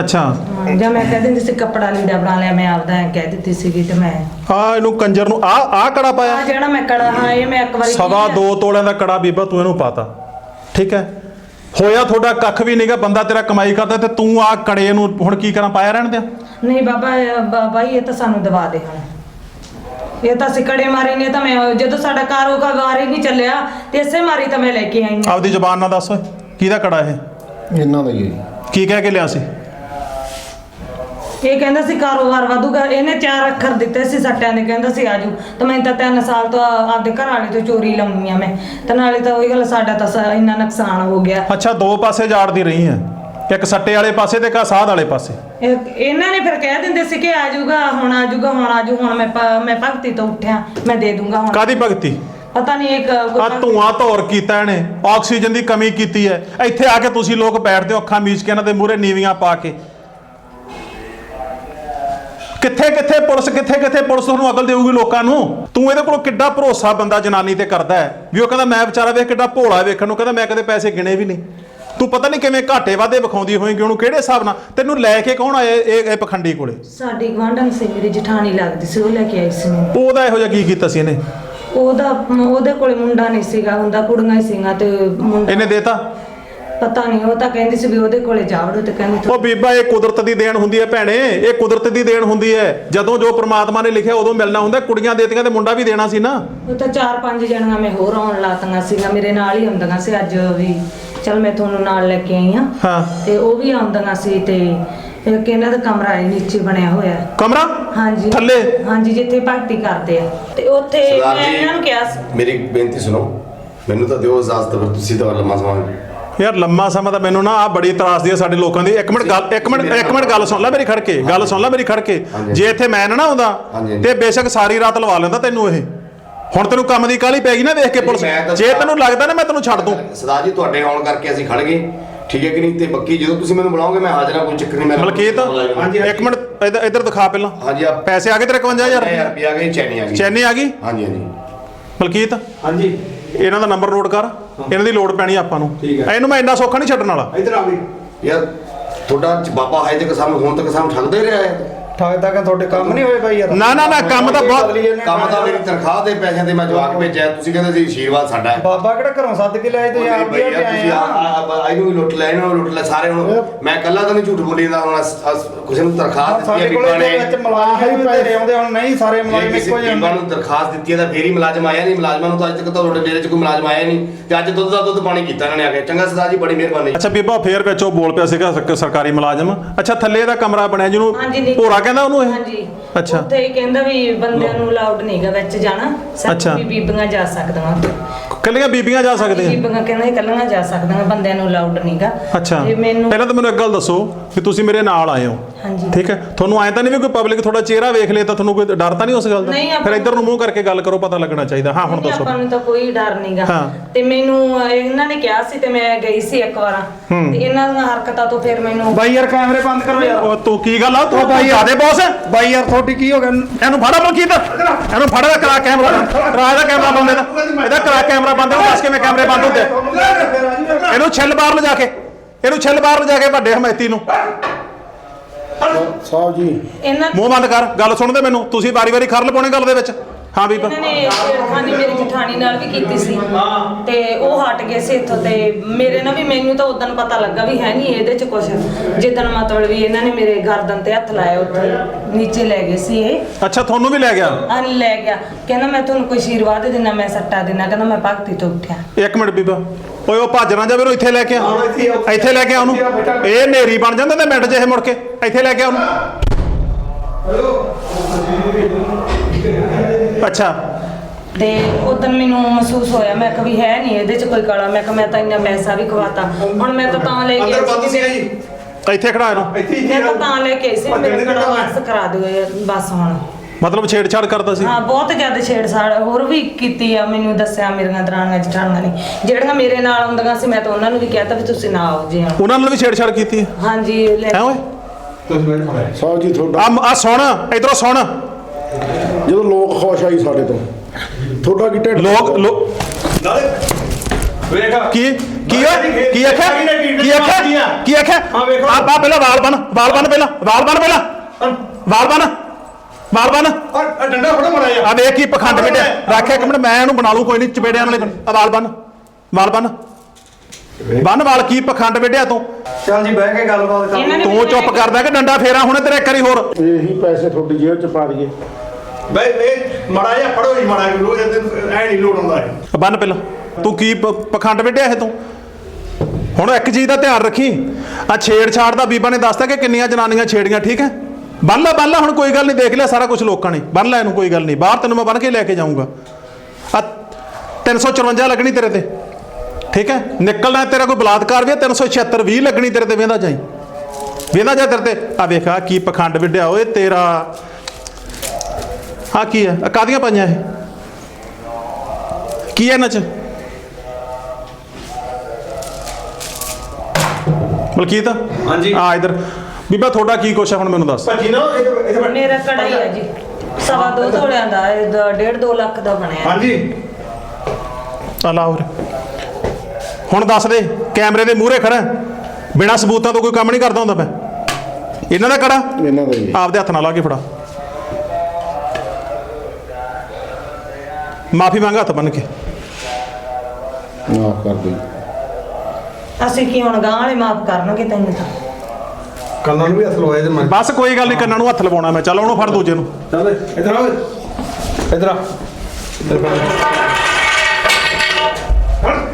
ਅੱਛਾ। ਹਾਂ, ਜਾਂ ਮੈਂ ਕਹਿ ਦਿੰਦੀ ਸੀ ਕੱਪੜਾ ਲੀੜਾ ਬਣਾ ਲਿਆ ਮੈਂ ਆਪਦਾ ਐਂ ਕਹਿ ਦਿੱਤੀ ਸੀਗੀ ਤੇ ਮੈਂ ਆ ਇਹਨੂੰ ਕੰਜਰ ਨੂੰ ਆ ਆ ਕੜਾ ਪਾਇਆ। ਆ ਜਿਹੜਾ ਮੈਂ ਕੜਾ ਹਾਂ ਇਹ ਮੈਂ ਇੱਕ ਵਾਰੀ ਸਵਾ ਦੋ ਤੋਲਿਆਂ ਦਾ ਕੜਾ ਬੀਬਾ ਤੂੰ ਇਹਨੂੰ ਪਾਤਾ। ਠੀਕ ਹੈ? ਹੋਇਆ ਤੁਹਾਡਾ ਕੱਖ ਵੀ ਨਹੀਂਗਾ ਬੰਦਾ ਤੇਰਾ ਕਮਾਈ ਕਰਦਾ ਤੇ ਤੂੰ ਆ ਕੜੇ ਨੂੰ ਹੁਣ ਕੀ ਕਰਾਂ ਪਾਇਆ ਰਹਿਣ ਦਿਆਂ ਨਹੀਂ ਬਾਬਾ ਇਹ ਬਾਬਾ ਜੀ ਇਹ ਤਾਂ ਸਾਨੂੰ ਦਵਾ ਦੇ ਹੁਣ। ਇਹ ਤਾਂ ਅਸੀਂ ਕੜੇ ਮਾਰੇ ਨੇ ਤਾਂ ਮੈਂ ਜਦੋਂ ਸਾਡਾ ਕਾਰੋਬਾਰ ਹੀ ਨਹੀਂ ਚੱਲਿਆ ਤੇ ਇਸੇ ਮਾਰੀ ਤਾਂ ਮੈਂ ਲੈ ਕੇ ਆਈ ਹਾਂ। ਆਪਦੀ ਜ਼ਬਾਨ ਨਾਲ ਦੱਸ ਓਏ ਕਿਹਦਾ ਕੜਾ ਇਹ? ਇਹਨਾਂ ਦਾ ਹੀ ਕੀ ਕਹਿ ਕੇ ਲਿਆ ਸੀ? ਇਹ ਕਹਿੰਦਾ ਸੀ ਕਾਰੋਬਾਰ ਵਧੂਗਾ ਇਹਨੇ ਚਾਰ ਅੱਖਰ ਦਿੱਤੇ ਸੀ ਸੱਟਿਆਂ ਦੇ ਕਹਿੰਦਾ ਸੀ ਆਜੂ ਤਾਂ ਮੈਂ ਤਾਂ ਤਿੰਨ ਸਾਲ ਤੋਂ ਆਪਦੇ ਘਰ ਵਾਲੇ ਤੋਂ ਚੋਰੀ ਲਾਉਣੀ ਆ ਮੈਂ। ਤੇ ਨਾਲੇ ਤਾਂ ਉਹੀ ਗੱਲ ਸਾਡਾ ਤਾਂ ਸ- ਇੰਨਾ ਨੁਕਸਾਨ ਹੋ ਗਿਆ। ਅੱਛਾ ਦੋ ਪਾਸੇ ਜਾੜਦੀ ਰਹੀ ਹੈ। ਇੱਕ ਸੱਟੇ ਵਾਲੇ ਪਾਸੇ ਤੇ ਇੱਕ ਸਾਧ ਵਾਲੇ ਪਾਸੇ। ਇਹ- ਇਹਨਾਂ ਨੇ ਫਿਰ ਕਹਿ ਦਿੰਦੇ ਸੀ ਕਿ ਆਜੂਗਾ ਹੁਣ ਆਜੂਗਾ ਹੁਣ ਆਜੂ ਹੁਣ ਮੈਂ ਮੈਂ ਭਗਤੀ ਤੋਂ ਉੱਠਿਆ ਮੈਂ ਦੇ ਦੂੰਗਾ ਹੁਣ। ਕਾਦੀ ਭਗਤੀ? ਪਤਾ ਨਹੀਂ ਇੱਕ ਆ ਧੂਆਂ ਧੌਰ ਕੀਤਾ ਇਹਨੇ ਆਕਸੀਜਨ ਦੀ ਕਮੀ ਕੀਤੀ ਹੈ। ਇੱਥੇ ਆ ਕੇ ਤੁਸੀਂ ਲੋਕ ਬੈਠਦੇ ਹੋ ਅੱਖਾਂ ਮੀਚ ਕੇ ਇਹਨਾਂ ਦੇ ਮੂਹਰੇ ਨੀਵੀਆਂ ਪਾ ਕੇ। ਕਿੱਥੇ ਕਿੱਥੇ ਪੁਲਿਸ ਕਿੱਥੇ ਕਿੱਥੇ ਪੁਲਿਸ ਤੁਹਾਨੂੰ ਅਕਲ ਦੇਊਗੀ ਲੋਕਾਂ ਨੂੰ? ਤੂੰ ਇਹਦੇ ਕੋਲ ਕਿੱਡਾ ਭਰੋਸਾ ਬੰਦਾ ਜਨਾਨੀ ਤੇ ਕਰਦਾ ਹੈ? ਵੀ ਉਹ ਕਹਿੰਦਾ ਮੈਂ ਵਿਚਾਰਾ ਵੇਖ ਕਿੱਡਾ ਭੋਲਾ ਵੇਖਣ ਨੂੰ। ਕਹਿੰਦਾ ਮੈਂ ਕਦੇ ਪੈਸੇ ਗਿਣੇ ਵੀ ਨਹੀਂ। ਤੂੰ ਪਤਾ ਨਹੀਂ ਕਿਵੇਂ ਘਾਟੇ ਵਾਧੇ ਵਿਖਾਉਂਦੀ ਹੋਏਗੀ ਉਹਨੂੰ ਕਿਹੜੇ ਹਿਸਾਬ ਨਾਲ? ਤੈਨੂੰ ਲੈ ਕੇ ਕੌਣ ਆਇਆ ਇਹ ਇਹ ਪਖੰਡੀ ਕੋਲੇ? ਸਾਡੀ ਗਵਾਂਢਣ ਸੀ ਮੇਰੀ ਜਠਾਣੀ ਲੱਗਦੀ ਸੀ ਉਹ ਲੈ ਕੇ ਆਈ ਸੀ ਮੈਨੂੰ। ਉਹਦਾ ਇਹੋ ਜਿਹਾ ਕੀ ਕੀਤਾ ਸੀ ਇਹਨੇ? ਉਹਦਾ ਉਹਦੇ ਕੋਲੇ ਮੁੰਡਾ ਨਹੀਂ ਸੀਗਾ ਹੁੰਦਾ ਕੁੜੀਆਂ ਹੀ ਸੀਗਾ ਤੇ ਮੁੰਡਾ ਇਹਨੇ ਦੇਤਾ? ਪਤਾ ਨਹੀਂ ਉਹ ਤਾਂ ਕਹਿੰਦੀ ਸੀ ਵੀ ਉਹਦੇ ਕੋਲੇ ਜਾਵੜੋ ਤੇ ਕਹਿੰਦੀ ਉਹ ਬੀਬਾ ਇਹ ਕੁਦਰਤ ਦੀ ਦੇਣ ਹੁੰਦੀ ਹੈ ਭੈਣੇ ਇਹ ਕੁਦਰਤ ਦੀ ਦੇਣ ਹੁੰਦੀ ਹੈ। ਜਦੋਂ ਜੋ ਪ੍ਰਮਾਤਮਾ ਨੇ ਲਿਖਿਆ ਉਦੋਂ ਮਿਲਣਾ ਹੁੰਦਾ ਕੁੜੀਆਂ ਦੇਤੀਆਂ ਤੇ ਮੁੰਡਾ ਵੀ ਦੇਣਾ ਸੀ ਨਾ। ਉਹ ਤਾਂ ਚਾਰ ਪੰਜ ਜਣੀਆਂ ਮੈਂ ਹੋਰ ਆਉਣ ਲਾਤੀਆਂ ਸੀਗਾ ਮੇਰੇ ਨਾਲ ਹੀ ਆਉਂਦੀਆਂ ਸੀ ਅੱਜ ਵੀ। ਚਲ ਮੈਂ ਤੁਹਾਨੂੰ ਨਾਲ ਲੈ ਕੇ ਆਈ ਹਾਂ। ਹਾਂ। ਤੇ ਉਹ ਵੀ ਆਉਂਦੀਆਂ ਸੀ ਤੇ ਇੱਕ ਇਹਨਾਂ ਦਾ ਕਮਰਾ ਹੈ ਨੀਚੇ ਬਣਿਆ ਹੋਇਆ ਹੈ। ਕਮਰਾ? ਹਾਂਜੀ। ਥੱਲੇ? ਹਾਂਜੀ ਜਿੱਥੇ ਭਗਤੀ ਕਰਦੇ ਆ। ਤੇ ਉੱਥੇ ਮੈਂ ਇਹਨਾਂ ਨੂੰ ਕਿਹਾ ਸੀ। ਮੇਰੀ ਬੇਨਤੀ ਸੁਣੋ। ਮੈਨੂੰ ਤਾਂ ਦਿਓ ਇਜਾਜ਼ਤ ਫਿਰ ਤੁਸੀਂ ਤਾਂ ਲੰਮਾ ਸਮਾਂ ਯਾਰ ਲੰਮਾ ਸਮਾਂ ਤਾਂ ਮੈਨੂੰ ਨਾ ਆ ਬੜੀ ਤਰਾਸਦੀ ਹੈ ਸਾਡੇ ਲੋਕਾਂ ਦੀ। ਇੱਕ ਮਿੰਟ ਗੱਲ ਇੱਕ ਮਿੰਟ ਇੱਕ ਮਿੰਟ ਗੱਲ ਸੁਣ ਲੈ ਮੇਰੀ ਖੜ ਕੇ ਗੱਲ ਸੁਣ ਲੈ ਮੇਰੀ ਖੜ ਕੇ। ਜੇ ਇੱਥੇ ਮੈਂ ਨਾ ਆਉਂਦਾ। ਤੇ ਬੇਸ਼ੱਕ ਸਾਰੀ ਰਾਤ ਲਵਾ ਲੈਂਦਾ ਤੈਨੂੰ ਇਹ। ਹੁਣ ਤੈਨੂੰ ਕੰਮ ਦੀ ਕਾਹਲੀ ਪੈ ਗਈ ਨਾ ਵੇਖ ਕੇ ਪੁਲਿਸ। ਜੇ ਤੈਨੂੰ ਲੱਗਦਾ ਨਾ ਮੈਂ ਤੈਨੂੰ ਛੱਡ ਦੂੰ। ਸਰਦਾਰ ਜੀ ਤੁਹਾਡੇ ਆਉਣ ਕਰਕੇ ਅਸੀਂ ਖੜ ਗਏ। ਠੀਕ ਹੈ ਕਿ ਨਹੀਂ? ਤੇ ਬੱਕੀ ਜਦੋਂ ਤੁਸੀਂ ਮੈਨੂੰ ਬੁਲਾਓਗੇ ਮੈਂ ਹਾਜ਼ਰ ਹਾਂ ਕੋਈ ਚੱਕਰ ਨਹੀਂ ਮੈਂ ਮਲਕੀਤ ਹਾਂਜੀ ਇੱਕ ਮਿੰਟ ਇੱਧਰ ਇੱਧਰ ਦਿਖਾ ਪਹਿਲਾਂ। ਹਾਂਜੀ ਆ ਪੈਸੇ ਆ ਗਏ ਤੇਰੇ 51000 1000 ਰੁਪਏ ਆ ਗਏ ਚੈਨੀ ਆ ਗਈ। ਚੈਨੀ ਆ ਗਈ? ਹਾਂਜੀ ਹਾਂਜੀ। ਮਲਕੀਤ? ਹਾਂਜੀ। ਇਹਨਾਂ ਦਾ ਨੰਬਰ ਨੋਟ ਕਰ। ਇਹਨਾਂ ਦੀ ਲੋੜ ਪੈਣੀ ਆਪਾਂ ਨੂੰ। ਠੀਕ ਹੈ। ਇਹਨੂੰ ਮੈਂ ਇੰਨਾ ਸੌਖਾ ਨਹੀਂ ਛੱਡਣ ਵਾਲਾ। ਇਧਰ ਆ ਵੀ। ਯਾਰ ਤੁਹਾਡਾ ਬਾਬਾ ਹੈ ਤੱਕ ਸਾਨੂੰ ਹੁਣ ਤੱਕ ਸਾਨੂੰ ਠੱਗਦੇ ਰਿਹਾ ਹੈ ਠਾਕ ਤੱਕ ਤੁਹਾਡੇ ਕੰਮ ਨਹੀਂ ਹੋਏ ਬਾਈ ਯਾਰ? ਨਾ ਨਾ ਨਾ ਕੰਮ ਤਾਂ ਬਹੁਤ ਕੰਮ ਤਾਂ ਮੇਰੀ ਤਨਖਾਹ ਦੇ ਪੈਸਿਆਂ ਤੇ ਮੈਂ ਜਵਾਕ ਭੇਜਿਆ ਤੁਸੀਂ ਕਹਿੰਦੇ ਸੀ ਆਸ਼ੀਰਵਾਦ ਸਾਡਾ ਹੈ। ਬਾਬਾ ਕਿਹੜਾ ਘਰੋਂ ਸੱਦ ਕੇ ਲਿਆਏ ਤੁਸੀਂ ਆਪ ਯਾਰ ਆਏ ਤੁਸੀਂ ਆ ਆ ਇਹਨੂੰ ਵੀ ਲੁੱਟ ਲੈ ਇਹਨੂੰ ਵੀ ਲੁੱਟ ਲੈ ਸਾਰੇ ਹੁਣ ਮੈਂ ਇਕੱਲਾ ਤਾਂ ਨਹੀਂ ਝੂਠ ਬੋਲੀ ਜਾਂਦਾ ਹੁਣ ਕਿਸੇ ਨੂੰ ਦਰਖਾਸਤ ਦਿੱਤੀ ਹੈ ਕੋਲ ਬੀਬਾ ਨੇ। ਵਿੱਚ ਮੁਲਾਜ਼ਮ ਵੀ ਤੇਰੇ ਆਉਂਦੇ ਹੁਣ ਨਹੀਂ ਸਾਰੇ ਜੇ ਮੁਲਾਜ਼ਮ ਇੱਕੋ ਜਿਹੇ ਬੀਬਾ ਹੁੰਦੇ। ਨੂੰ ਦਰਖਾਸਤ ਦਿੱਤੀ ਹੈ ਤਾਂ ਫੇਰ ਹੀ ਮੁਲਾਜ਼ਮ ਆਇਆ ਨਹੀਂ ਮੁਲਾਜ਼ਮਾਂ ਨੂੰ ਤਾਂ ਅੱਜ ਤੱਕ ਤੁਹਾਡੇ ਡੇਰੇ 'ਚ ਕੋਈ ਮੁਲਾਜ਼ਮ ਆਇਆ ਨਹੀਂ ਤੇ ਅੱਜ ਦੁੱਧ ਦਾ ਦੁੱਧ ਪਾਣੀ ਕੀਤਾ ਇਹਨਾਂ ਨੇ ਆ ਕੇ। ਚੰਗਾ ਸਰਦਾਰ ਜੀ ਬੜੀ ਮਿਹਰਬਾਨੀ। ਅੱਛਾ ਬੀਬਾ ਫੇਰ ਵਿੱਚ ਉਹ ਬੋਲ ਪਿਆ ਸੀਗਾ ਸਰ- ਸਰਕਾਰੀ ਮੁਲਾਜ਼ਮ। ਅੱਛਾ ਥੱਲੇ ਦਾ ਕਮਰਾ ਬਣਿਆ ਜਿਹਨੂੰ ਭੋਰਾ ਕਹਿੰਦਾ ਉਹਨੂੰ ਇਹ? ਹਾਂਜੀ। ਅੱਛਾ। ਉੱਥੇ ਹੀ ਕਹਿੰਦਾ ਵੀ ਬੰਦਿਆਂ ਨੂੰ ਅਲਾਉਡ ਨਹੀਂਗਾ ਵਿੱਚ ਜਾਣਾ। ਅੱਛਾ। ਸਿਰਫ ਵੀ ਬੀਬੀਆਂ ਜਾ ਸਕਦੀਆਂ ਉੱਥੇ। ਕੱਲੀਆਂ ਬੀਬੀਆਂ ਜਾ ਸਕਦੀਆਂ? ਬੀਬੀਆਂ ਕਹਿੰਦੇ ਇਕੱਲੀਆਂ ਜਾ ਸਕਦੀਆਂ ਬੰਦਿਆਂ ਨੂੰ ਅਲਾਉਡ ਨਹੀਂਗਾ ਅੱਛਾ। ਤੇ ਮੈਨੂੰ ਪਹਿਲਾਂ ਤਾਂ ਮੈਨੂੰ ਇੱਕ ਗੱਲ ਦੱਸੋ ਕਿ ਤੁਸੀਂ ਮੇਰੇ ਨਾਲ ਆਏ ਹੋ। ਹਾਂਜੀ। ਠੀਕ ਹੈ? ਤੁਹਾਨੂੰ ਐਂ ਤਾਂ ਨਹੀਂ ਵੀ ਕੋਈ ਪਬਲਿਕ ਤੁਹਾਡਾ ਚਿਹਰਾ ਵੇਖ ਲੇ ਤਾਂ ਤੁਹਾਨੂੰ ਕੋਈ ਡਰ ਤਾਂ ਨਹੀਂ ਉਸ ਗੱਲ ਦਾ? ਨਹੀਂ, ਆਪਾਂ- ਫਿਰ ਇੱਧਰ ਨੂੰ ਮੂੰਹ ਕਰਕੇ ਗੱਲ ਕਰੋ ਪਤਾ ਲੱਗਣਾ ਚਾਹੀਦਾ। ਹਾਂ ਹੁਣ ਨਹੀਂ, ਦੱਸੋ। ਆਪਾਂ ਨੂੰ ਤਾਂ ਕੋਈ ਡਰ ਨਹੀਂਗਾ ਹਾਂ। ਤੇ ਮੈਨੂੰ ਇਹਨਾਂ ਨੇ ਕਿਹਾ ਸੀ ਤੇ ਮੈਂ ਗਈ ਸੀ ਇੱਕ ਵਾਰ। ਤੇ ਇਹਨਾਂ ਦੀਆਂ ਹਰਕਤਾਂ ਤੋਂ ਫਿਰ ਮੈਨੂੰ ਬਾਈ ਯਾਰ ਕੈਮਰੇ ਬੰਦ ਕਰੋ ਯਾਰ। ਉਹ ਤੂੰ ਕੀ ਗੱਲ ਆ? ਤੂੰ ਬਾਈ ਜਿਆਦੇ ਬੌਸ। ਹੈ ਬਾਈ ਯਾਰ ਤੁਹਾਡੀ ਕੀ ਹੋ ਗਿਆ? ਇਹਨੂੰ ਫੜਾ ਮਲਕੀਤ ਇਹਨੂੰ ਫੜਾ ਦਾ ਕਰਾ ਕੈਮਰਾ। ਕਰਾ ਇਹਦਾ ਕੈਮਰਾ ਬੰਦ ਇਹਦਾ। ਇਹਦਾ ਕਰਾ ਕੈਮਰਾ ਬੰਦ ਇਹਨੂੰ ਦੱਸ ਕਿਵੇਂ ਕੈਮਰੇ ਬੰਦ ਹੁੰਦੇ ਇਹਨੂੰ ਛਿੱਲ ਬਾਹਰ ਲਿਜਾ ਕੇ। ਇਹਨੂੰ ਛਿੱਲ ਬਾਹਰ ਲਿਜਾ ਕੇ ਵੱਡੇ ਹਮੈਤੀ ਨੂੰ। ਸਾਹਿਬ ਜੀ। ਇਹਨਾਂ ਮੂੰਹ ਬੰਦ ਕਰ। ਗੱਲ ਸੁਣਦੇ ਮੈਨੂੰ? ਤੁਸੀਂ ਵਾਰੀ-ਵਾਰੀ ਖਰਲ ਪਾਉਣੇ ਗੱਲ ਦੇ ਵਿੱਚ। ਹਾਂ ਬੀਬਾ ਇਹਨਾਂ ਨੇ ਛੇੜਖਾਨੀ ਮੇਰੀ ਜਠਾਣੀ ਨਾਲ ਵੀ ਕੀਤੀ ਸੀ। ਤੇ ਉਹ ਹਟ ਗਏ ਸੀ ਇੱਥੋਂ ਤੇ ਮੇਰੇ ਨਾਲ ਵੀ ਮੈਨੂੰ ਤਾਂ ਉਦੋਂ ਪਤਾ ਲੱਗਾ ਵੀ ਹੈ ਨਹੀਂ ਇਹਦੇ ਚ ਕੁਝ ਜਿੱਦਣ ਮਤਲਬ ਵੀ ਇਹਨਾਂ ਨੇ ਮੇਰੇ ਗਰਦਨ ਤੇ ਹੱਥ ਲਾਇਆ ਉੱਥੇ ਨੀਚੇ ਲੈ ਗਏ ਸੀ ਇਹ। ਅੱਛਾ ਤੁਹਾਨੂੰ ਵੀ ਲੈ ਗਿਆ? ਅਨ ਲੈ ਗਿਆ। ਕਹਿੰਦਾ ਮੈਂ ਤੁਹਾਨੂੰ ਕੋਈ ਆਸ਼ੀਰਵਾਦ ਦੇਣਾ ਮੈਂ ਸੱਟਾ ਦੇਣਾ ਕਹਿੰਦਾ ਮੈਂ ਭਗਤੀ ਤੋਂ ਉੱਠਿਆ। ਇੱਕ ਮਿੰਟ ਬੀਬਾ। ਓਏ ਉਹ ਭੱਜ ਨਾ ਜਾਵੇ ਉਹਨੂੰ ਇੱਥੇ ਲੈ ਕੇ ਆ। ਹਾਂ, ਇੱਥੇ ਲੈ ਕੇ ਆ ਉਹਨੂੰ। ਇਹ ਨੇਰੀ ਬਣ ਜਾਂਦਾ ਤੇ ਮਿੰਟ ਇਹ ਮੁੜ ਕੇ। ਇੱਥੇ ਲੈ ਕੇ ਆ ਉਹਨੂੰ। ਅੱਛਾ। ਤੇ ਉਦੋਂ ਮੈਨੂੰ ਮਹਿਸੂਸ ਹੋਇਆ ਮੈਂ ਕਿਹਾ ਵੀ ਹੈ ਨਹੀਂ ਇਹਦੇ ਚ ਕੋਈ ਕਾਲਾ ਮੈਂ ਕਿਹਾ ਮੈਂ ਤਾਂ ਇੰਨਾ ਪੈਸਾ ਵੀ ਖਵਾਤਾ। ਹੁਣ ਮੈਂ ਤਾਂ ਤਾਂ ਲੈ ਅੰਦਰ ਬੰਦ ਸੀ। ਜੀ। ਇੱਥੇ ਖੜਾ ਇਹਨੂੰ। ਇੱਥੇ ਹੀ ਮੈਂ ਤਾਂ ਤਾਂ ਲੈ ਕੇ ਆਈ ਸੀ। ਮੇਰੇ ਕੋਲ? ਬਸ ਕਰਾ ਦਿਓ ਇਹ ਬਸ ਹੁਣ। ਮਤਲਬ ਛੇੜਛਾੜ ਕਰਦਾ ਸੀ। ਹਾਂ ਬਹੁਤ ਜ਼ਿਆਦਾ ਛੇੜਛਾੜ ਹੋਰ ਵੀ ਕੀਤੀ ਆ ਮੈਨੂੰ ਦੱਸਿਆ ਮੇਰੀਆਂ ਦਰਾਣੀਆਂ ਜਠਾਣੀਆਂ ਨੇ। ਜਿਹੜੀਆਂ ਮੇਰੇ ਨਾਲ ਹੁੰਦੀਆਂ ਸੀ ਮੈਂ ਤਾਂ ਉਹਨਾਂ ਨੂੰ ਵੀ ਕਹਿਤਾ ਵੀ ਤੁਸੀਂ ਨਾ ਆਓ ਜੀ। ਉਹਨਾਂ ਨਾਲ ਵੀ ਛੇੜਛਾੜ ਕੀਤੀ ਹੈ ਹਾਂਜੀ ਲੈ ਹੈ ਓਏ? ਤੁਸੀਂ ਜੀ ਤੁਹਾਡਾ ਆ ਆ ਸੁਣ ਇਧਰੋਂ ਸੁਣ। ਜਦੋਂ ਲੋਕ ਖੁਸ਼ ਆਈ ਸਾਡੇ ਤੋਂ। ਤੁਹਾਡਾ ਕੀ ਢਿੱਡ ਲੋਕ ਲੋ- ਨਾਲੇ ਵੇਖ। ਕੀ? ਕੀ ਓਏ ਕੀ ਆਖਿਆ? ਕੀ ਆਖਿਆ? ਕੀ ਆਖਿਆ? ਹਾਂ, ਵੇਖੋ। ਆ ਆ ਪਹਿਲਾਂ ਵਾਲ ਬਨ ਵਾਲ ਬਨ ਪਹਿਲਾਂ ਵਾਲ ਬਨ ਪਹਿਲਾਂ। ਵਾਲ ਬਨ ਵਾਲ ਬਨ। ਆ ਡੰਡਾ ਫੜੋ ਮੜਾ ਜਾ ਆ ਵੇਖ ਕੀ ਪਖੰਡ ਕੱਢਿਆ। ਰੱਖਿਆ ਇੱਕ ਮਿੰਟ ਮੈਂ ਇਹਨੂੰ ਬਣਾ ਲੂ ਕੋਈ ਨਹੀਂ ਚਪੇੜਿਆਂ ਨਾਲੇ ਆ ਵਾਲ ਬਨ ਵਾਲ ਬਨ। ਬਨ ਵਾਲ ਕੀ ਪਖੰਡ ਵਿੱਢਿਆ ਤੂੰ? ਚੱਲ ਜੀ ਬਹਿ ਕੇ ਗੱਲਬਾਤ ਕਰ। ਤੂੰ ਚੁੱਪ ਕਰਦਾ ਕਿ ਡੰਡਾ ਫੇਰਾ ਹੁਣੇ ਤੇਰੇ ਇੱਕ ਵਾਰੀ ਹੋਰ। ਇਹੀ ਪੈਸੇ ਤੁਹਾਡੀ ਜੇਬ ਚ ਪਾ ਦਈਏ। ਬਈ ਇਹ ਮੜਾ ਜਾ ਫੜੋ ਜੀ, ਮੜਾ ਰੋਜ਼ ਐ ਨਹੀਂ ਲੋੜ ਆਉਂਦਾ ਹੈ ਬੰਨ ਪਹਿਲਾਂ। ਤੂੰ ਕੀ ਪ- ਪਖੰਡ ਵਿੱਢਿਆ ਇਹ ਤੂੰ? ਹੁਣ ਇੱਕ ਚੀਜ਼ ਦਾ ਧਿਆਨ ਰੱਖੀ। ਆ ਛੇੜਛਾੜ ਦਾ ਬੀਬਾ ਨੇ ਦੱਸਤਾ ਕਿ ਕਿੰਨੀਆਂ ਜਨਾਨੀਆਂ ਛੇੜੀਆਂ, ਠੀਕ ਹੈ? ਬੰਨ ਲੈ ਬੰਨ ਲੈ, ਹੁਣ ਕੋਈ ਗੱਲ ਨਹੀਂ, ਦੇਖ ਲਿਆ ਸਾਰਾ ਕੁਝ ਲੋਕਾਂ ਨੇ। ਬੰਨ ਲੈ ਇਹਨੂੰ ਕੋਈ ਗੱਲ ਨਹੀਂ। ਬਾਹਰ ਤੈਨੂੰ ਮੈਂ ਬੰਨ ਕੇ ਲੈ ਕੇ ਜਾਊਂਗਾ। ਆ 354 ਲੱਗਣੀ ਤੇਰੇ ਤੇ। ਠੀਕ ਹੈ? ਨਿਕਲਣਾ ਤੇਰਾ ਕੋਈ ਬਲਾਤਕਾਰ ਵੀ ਹੈ 376 20 ਲੱਗਣੀ ਤੇਰੇ ਤੇ, ਵੇਂਦਾ ਜਾਈ। ਵੇਂਦਾ ਜਾ ਤੇਰੇ ਤੇ। ਆ ਵੇਖਾ ਕੀ ਪਖੰਡ ਵਿੱਢਿਆ ਓਏ ਤੇਰਾ। ਆ ਕੀ ਹੈ? ਕਾਦੀਆਂ ਪਾਈਆਂ ਇਹ? ਕੀ ਹੈ ਇਹਨਾਂ ਚ? ਮਲਕੀਤ? ਹਾਂਜੀ। ਆ ਇਧਰ। ਬੀਬਾ ਤੁਹਾਡਾ ਕੀ ਕੁਛ ਹੈ? ਹੁਣ ਮੈਨੂੰ ਦੱਸ। ਭੱਜੀ ਨਾ ਇੱਧਰ ਇੱਧਰ ਬੈਠ। ਮੇਰਾ ਕੜਾਈ ਆ ਜੀ। ਸਵਾ ਦੋ ਤੋਲਿਆਂ ਦਾ ਇਹ ਦ- ਡੇਢ ਦੋ ਲੱਖ ਦਾ ਬਣਿਆ ਹਾਂਜੀ। ਆ ਲਾ ਹੁਣ ਦੱਸ ਦੇ ਕੈਮਰੇ ਦੇ ਮੂਹਰੇ ਖੜਾ ਬਿਨਾ ਸਬੂਤਾਂ ਤੋਂ ਕੋਈ ਕੰਮ ਨਹੀਂ ਕਰਦਾ ਹੁੰਦਾ ਮੈਂ। ਇਹਨਾਂ ਦਾ ਕੜਾ? ਇਹਨਾਂ ਦਾ ਜੀ ਆਪਦੇ ਹੱਥ ਨਾਲ ਲਾ ਕੇ ਫੜਾ। ਮਾਫੀ ਮੰਗ ਹੱਥ ਬੰਨ ਕੇ। ਮਾਫ ਕਰ ਦਿਓ ਅਸੀਂ ਕੀ ਹੁਣ ਗਾਂ ਵਾਲੇ ਮਾਫ ਕਰਨਗੇ ਤੈਨੂੰ ਤਾਂ? ਕੰਨਾਂ ਨੂੰ ਵੀ ਹੱਥ ਲਵਾਏ ਤੇ ਮੈਂ ਬਸ ਕੋਈ ਗੱਲ ਨਹੀਂ ਕੰਨਾਂ ਨੂੰ ਹੱਥ ਲਵਾਉਣਾ ਮੈਂ। ਚੱਲ ਉਹਨੂੰ ਫੜ ਦੂਜੇ ਨੂੰ। ਚੱਲ ਇੱਧਰ ਆ ਇੱਧਰ ਆ। ਇੱਧਰ। ਹਟ।